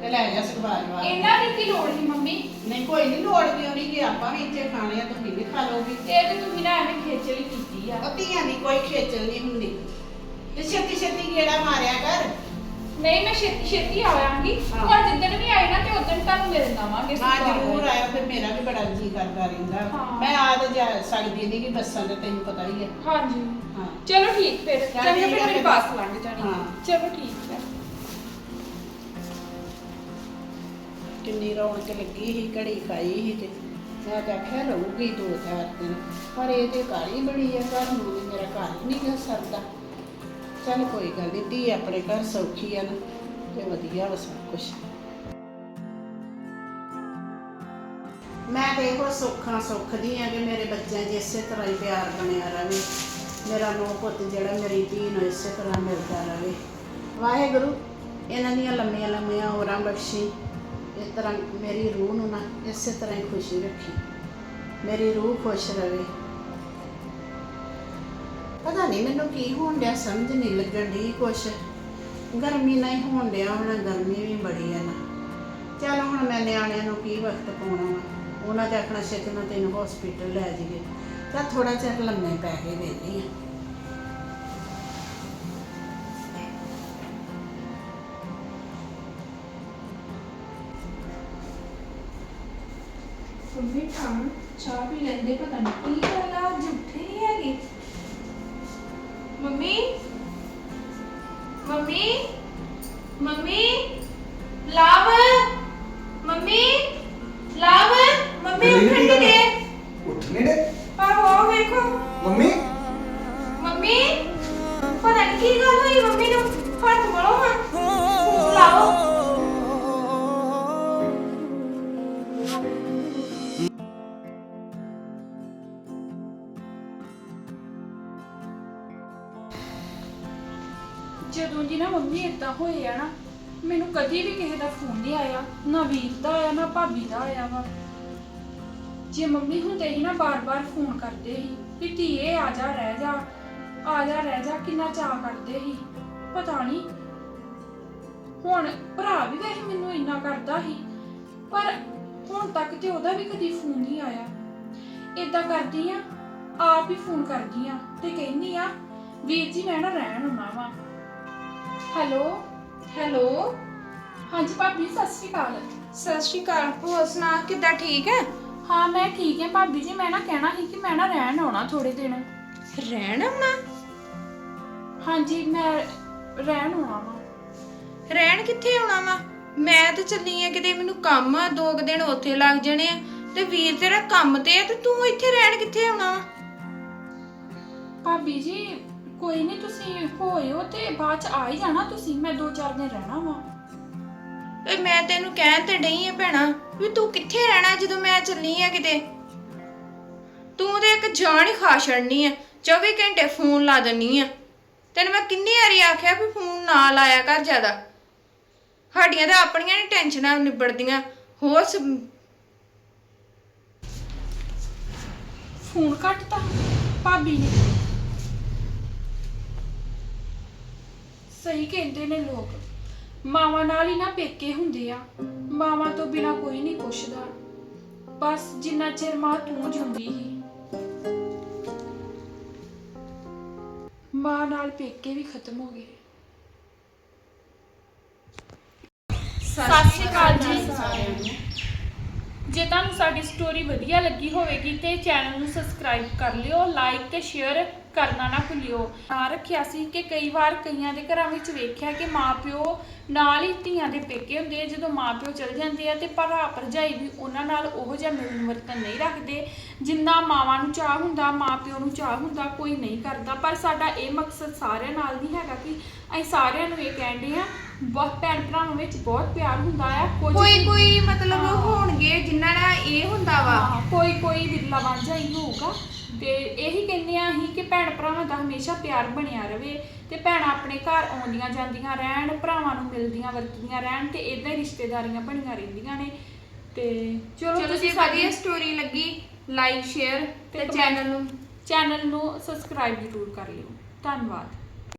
ਤੇ ਲੈ ਜਾ ਸਖਬਾਰ ਵਾਲਾ ਇਹਨਾਂ ਦੀ ਕੀ ਲੋੜ ਸੀ ਮੰਮੀ? ਨਹੀਂ ਕੋਈ ਨਹੀਂ ਲੋੜ ਕਿਉਂ ਨਹੀਂ ਕਿ ਆਪਾਂ ਵੀ ਇੱਥੇ ਖਾਣੇ ਆ ਤੁਸੀਂ ਵੀ ਖਾ ਲਓਗੇ ਇਹ ਤੇ ਤੁਸੀਂ ਨਾ ਐਵੇਂ ਖੇਚਲ ਹੀ ਕੀਤੀ। ਆ। ਉਹ ਧੀਆਂ ਦੀ ਕੋਈ ਖੇਚਲ ਨਹੀਂ ਹੁੰਦੀ। ਤੇ ਛੇਤੀ ਛੇਤੀ ਗੇੜਾ ਮਾਰਿਆ ਕਰ। ਨਹੀਂ ਮੈਂ ਛੇਤੀ ਛੇਤੀ ਆਵਾਂਗੀ। ਹਾਂ। ਹੁਣ ਜਿੱਦਣ ਵੀ ਆਏ ਨਾ ਤੇ ਉਦੋਂ ਤੁਹਾਨੂੰ ਮਿਲ ਜਾਵਾਂਗੇ ਹਾਂ ਜ਼ਰੂਰ ਆਇਆ ਫਿਰ ਮੇਰਾ ਵੀ ਬੜਾ ਜੀ ਕਰਦਾ ਰਹਿੰਦਾ। ਹਾਂ। ਮੈਂ ਆ ਤਾਂ ਜਾ ਸਕਦੀ ਨਹੀਂ ਕਿ ਬੱਸਾਂ ਦਾ ਤੈਨੂੰ ਪਤਾ ਹੀ ਹੈ। ਹਾਂਜੀ। ਹਾਂ। ਚਲੋ ਠੀਕ ਫਿਰ। ਚੱਲ ਚੰਗਾ ਠੀਕ ਫਿਰ ਆ ਮੇਰੀ ਫਿਰ। ਬੱਸ ਲੰਘ ਜਾਣੀ। ਹੈ। ਹਾਂ। ਚਲੋ ਠੀਕ ਹੈ ਕਿੰਨੀ ਰੌਣਕ ਲੱਗੀ ਸੀ ਘੜੀ ਖਾਈ ਸੀ ਤੇ ਮੈਂ ਤਾਂ ਆਖਿਆ ਰਹੂਗੀ ਦੋ ਚਾਰ ਦਿਨ। ਪਰ ਇਹ ਤੇ ਕਾਲੀ ਬੜੀ ਆ, ਘਰ ਨੂੰ ਵੀ ਮੇਰਾ ਘਰ ਨਹੀਂ ਗਾ ਸਰਦਾ ਚੱਲ ਕੋਈ ਗੱਲ ਨਹੀਂ ਧੀ ਆਪਣੇ ਘਰ ਸੌਖੀ ਆ ਨਾ, ਤੇ ਵਧੀਆ ਵਾ ਸਭ ਕੁਝ ਮੈਂ ਤੇ ਸੁੱਖਾਂ ਸੁੱਖਦੀ ਆ ਕਿ ਮੇਰੇ ਬੱਚਿਆਂ 'ਚ ਇਸੇ ਤਰ੍ਹਾਂ ਹੀ ਪਿਆਰ ਬਣਿਆ ਰਵੇ। ਮੇਰਾ ਨੋ ਪੁੱਤ ਜਿਹੜਾ, ਮੇਰੀ ਧੀ ਨੂੰ ਇਸੇ ਤਰ੍ਹਾਂ ਮਿਲਦਾ ਰਵੇ। ਵਾਹਿਗੁਰੂ, ਇਹਨਾਂ ਦੀਆਂ ਲੰਮੀਆਂ ਲੰਮੀਆਂ ਉਮਰਾਂ ਬਖਸ਼ੀ। ਇਸ ਤਰ੍ਹਾਂ ਮੇਰੀ ਰੂਹ ਨੂੰ ਨਾ ਇਸੇ ਤਰ੍ਹਾਂ ਹੀ ਖੁਸ਼ੀ ਰੱਖੀ। ਮੇਰੀ ਰੂਹ ਖੁਸ਼ ਰਵੇ। ਪਤਾ ਨਹੀਂ ਮੈਨੂੰ ਕੀ ਹੋਣ ਡਿਆ, ਸਮਝ ਨਹੀਂ ਲੱਗਣ ਦੀ ਕੁਛ। ਗਰਮੀ ਨਹੀਂ ਹੋਣ ਡਿਆ, ਹੁਣ ਗਰਮੀ ਵੀ ਬੜੀ ਆ ਨਾ। ਚੱਲ ਹੁਣ ਮੈਂ ਨਿਆਣਿਆਂ ਨੂੰ ਕੀ ਵਕਤ ਪਾਉਣਾ ਵਾ? ਉਹਨਾਂ ਦੇ ਆਖਣਾ ਛੇਤੀ ਨਾਲ ਤੈਨੂੰ ਹਸਪੀਟਲ ਲੈ ਜਾਈਏ। ਤਾਂ ਥੋੜਾ ਚਿਰ ਲੰਮੇ ਪੈ ਕੇ ਵੇਖਦੀ ਆ। ਮੰਮੀ ਚਾਹ ਪੀ ਲੈਂਦੇ ਪਤਾ ਨਹੀਂ ਕੀ ਗੱਲ ਜਦੋਂ ਦੀ ਨਾ ਮੰਮੀ ਇਦਾਂ ਹੋਏ ਆ ਨਾ, ਮੈਨੂੰ ਕਦੀ ਵੀ ਕਿਸੇ ਦਾ ਫੋਨ ਨਹੀਂ ਆਇਆ, ਨਾ ਵੀਰ ਦਾ ਆਇਆ, ਨਾ ਭਾਬੀ ਦਾ ਆਇਆ ਵਾ। ਜੇ ਮੰਮੀ ਹੁੰਦੇ ਹੀ ਨਾ, ਬਾਰ-ਬਾਰ ਫੋਨ ਕਰਦੇ ਸੀ ਕਿ ਧੀਏ ਆ ਜਾ, ਰਹਿ ਜਾ, ਆ ਜਾ, ਰਹਿ ਜਾ, ਕਿੰਨਾ ਚਾਹ ਕਰਦੇ ਸੀ, ਪਤਾ ਨਹੀਂ ਹੁਣ ਭਰਾ ਵੀ ਵੈਸੇ ਮੈਨੂੰ ਇੰਨਾ ਕਰਦਾ ਸੀ, ਪਰ ਹੁਣ ਤੱਕ ਤੇ ਉਹਦਾ ਵੀ ਕਦੀ ਫੋਨ ਨਹੀਂ ਆਇਆ। ਇਦਾਂ ਕਰਦੀ ਆ, ਆਪ ਹੀ ਫੋਨ ਕਰਦੀ ਆ ਤੇ ਕਹਿੰਦੀ ਆ, ਵੀਰ ਜੀ, ਮੈਂ ਨਾ ਰਹਿਣ ਆਉਣਾ ਵਾ। ਹੈਲੋ? ਹੈਲੋ? ਹਾਂਜੀ ਭਾਬੀ ਸਤਿ ਸ਼੍ਰੀ ਅਕਾਲ। ਸਤਿ ਸ਼੍ਰੀ ਅਕਾਲ। ਹੋਰ ਸੁਣਾ ਕਿੱਦਾਂ ਠੀਕ ਹੈ ਹਾਂ ਮੈਂ ਠੀਕ ਹਾਂ ਭਾਬੀ ਜੀ। ਮੈਂ ਨਾ ਕਹਿਣਾ ਸੀ ਕਿ ਮੈਂ ਨਾ ਰਹਿਣ ਆਉਣਾ ਥੋੜੇ ਦਿਨ। ਰਹਿਣ ਆਉਣਾ? ਹਾਂਜੀ ਮੈਂ ਰਹਿਣ ਆਉਣਾ ਵਾ। ਰਹਿਣ ਕਿੱਥੇ ਆਉਣਾ ਵਾ? ਮੈਂ ਤੇ ਚੱਲੀ ਆ ਕਿਤੇ ਮੈਨੂੰ ਕੰਮ ਆ ਦੋ ਕੁ ਦਿਨ ਉੱਥੇ ਲੱਗ ਜਾਣੇ ਆ। ਤੇ ਵੀਰ ਤੇਰਾ ਕੰਮ ਤੇ ਆ ਤੇ ਤੂੰ ਇੱਥੇ ਰਹਿਣ ਕਿੱਥੇ ਆਉਣਾ ਵਾ? ਭਾਬੀ ਜੀ ਕੋਈ ਨਹੀਂ ਤੁਸੀਂ ਹੋਇਓ ਤੇ ਬਾਅਦ ਚ ਆ ਹੀ ਜਾਣਾ ਤੁਸੀਂ ਮੈਂ ਦੋ ਚਾਰ ਦਿਨ ਰਹਿਣਾ ਵਾ। ਏ ਮੈਂ ਤੈਨੂੰ ਕਹਿਣ ਤੇ ਡਈ ਆ ਭੈਣਾ ਵੀ ਤੂੰ ਕਿੱਥੇ ਰਹਿਣਾ ਜਦੋਂ ਮੈਂ ਚੱਲੀ ਆ ਕਿਤੇ? ਤੂੰ ਤੇ ਇੱਕ ਜਾਨ ਹੀ ਖਾ ਛੜਨੀ ਆ 24 ਘੰਟੇ ਫੋਨ ਲਾ ਦਿੰਨੀ ਆ। ਤੈਨੂੰ ਮੈਂ ਕਿੰਨੀ ਵਾਰੀ ਆਖਿਆ ਵੀ ਫੋਨ ਨਾ ਲਾਇਆ ਕਰ ਜ਼ਿਆਦਾ। ਸਾਡੀਆਂ ਤਾਂ ਆਪਣੀਆਂ ਨਹੀਂ ਟੈਨਸ਼ਨਾਂ ਨਿਬੜਦੀਆਂ ਹੋਰ ਸ- ਫੋਨ ਕੱਟਤਾ ਭਾਬੀ ਨੇ। ਸਹੀ ਕਹਿੰਦੇ ਨੇ ਲੋਕ। ਮਾਵਾਂ ਨਾਲ ਹੀ ਨਾ ਪੇਕੇ ਹੁੰਦੇ ਆ। ਮਾਵਾਂ ਤੋਂ ਬਿਨਾ ਕੋਈ ਨਹੀਂ ਪੁੱਛਦਾ। ਬਸ ਜਿੰਨਾ ਚਿਰ ਮਾਂ ਤੂੰ ਜਿਉਂਦੀ ਸੀ ਮਾਂ ਨਾਲ ਪੇਕੇ ਵੀ ਖਤਮ ਹੋ ਗਏ। ਸਤਿ ਸ਼੍ਰੀ ਅਕਾਲ ਜੀ। ਜੇ ਤੁਹਾਨੂੰ ਸਾਡੀ ਸਟੋਰੀ ਵਧੀਆ ਲੱਗੀ ਹੋਵੇਗੀ ਤੇ ਚੈਨਲ ਨੂੰ ਸਬਸਕ੍ਰਾਈਬ ਕਰ ਲਿਓ ਲਾਈਕ ਤੇ ਸ਼ੇਅਰ ਕਰਨਾ ਨਾ ਭੁੱਲਿਓ। ਆ ਰੱਖਿਆ ਸੀ ਕਿ ਕਈ ਵਾਰ ਕਈਆਂ ਦੇ ਘਰਾਂ ਵਿੱਚ ਵੇਖਿਆ ਕਿ ਮਾਪਿਓ ਨਾਲ ਹੀ ਧੀਆਂ ਦੇ ਪੇਕੇ ਹੁੰਦੇ ਆ ਜਦੋਂ ਮਾਪਿਓ ਚਲ ਜਾਂਦੇ ਆ ਤੇ ਭਰਾ ਭਰਜਾਈ ਵੀ ਉਹਨਾਂ ਨਾਲ ਉਹੋ ਜਿਹਾ ਮਿਲਨ ਵਰਤਨ ਨਹੀਂ ਰੱਖਦੇ। ਜਿੰਨਾ ਮਾਵਾਂ ਨੂੰ ਚਾਹ ਹੁੰਦਾ ਮਾਪਿਓ ਨੂੰ ਚਾਹ ਹੁੰਦਾ ਕੋਈ ਨਹੀਂ ਕਰਦਾ। ਪਰ ਸਾਡਾ ਇਹ ਮਕਸਦ ਸਾਰਿਆਂ ਨਾਲ ਨਹੀਂ ਹੈਗਾ ਕਿ ਅਸੀਂ ਸਾਰਿਆਂ ਨੂੰ ਇਹ ਕਹਿੰਦੇ ਆ ਬਹੁਤ ਭੈਣ ਭਰਾਵਾਂ ਵਿੱਚ ਬਹੁਤ ਪਿਆਰ ਹੁੰਦਾ ਆ ਕੋਈ ਕੋਈ ਮਤਲਬ ਹੋਣਗੇ ਜਿਨ੍ਹਾਂ ਨਾਲ ਇਹ ਹੁੰਦਾ ਵਾ। ਹਾਂ, ਕੋਈ ਕੋਈ ਵਿਰਲਾ ਵਾਂਝਾ ਹੀ ਹੋਊਗਾ। ਤੇ ਇਹੀ ਕਹਿੰਦੇ ਆ ਅਸੀਂ ਕਿ ਭੈਣ ਭਰਾਵਾਂ ਦਾ ਹਮੇਸ਼ਾ ਪਿਆਰ ਬਣਿਆ ਰਵੇ ਤੇ ਭੈਣਾਂ ਆਪਣੇ ਘਰ ਆਉਂਦੀਆਂ ਜਾਂਦੀਆਂ ਰਹਿਣ ਭਰਾਵਾਂ ਨੂੰ ਮਿਲਦੀਆਂ ਵਰਤਦੀਆਂ ਰਹਿਣ ਤੇ ਇਦਾਂ ਹੀ ਰਿਸ਼ਤੇਦਾਰੀਆਂ ਬਣੀਆਂ ਰਹਿੰਦੀਆਂ ਨੇ। ਤੇ ਚਲੋ ਚਲੋ ਜੇ ਸਾਡੀ ਵਧੀਆ ਸਟੋਰੀ ਲੱਗੀ ਲਾਈਕ ਸ਼ੇਅਰ ਤੇ ਚੈਨਲ ਨੂੰ। ਚੈਨਲ ਨੂੰ ਸਬਸਕ੍ਰਾਈਬ ਜ਼ਰੂਰ ਕਰ ਲਿਓ। ਧੰਨਵਾਦ।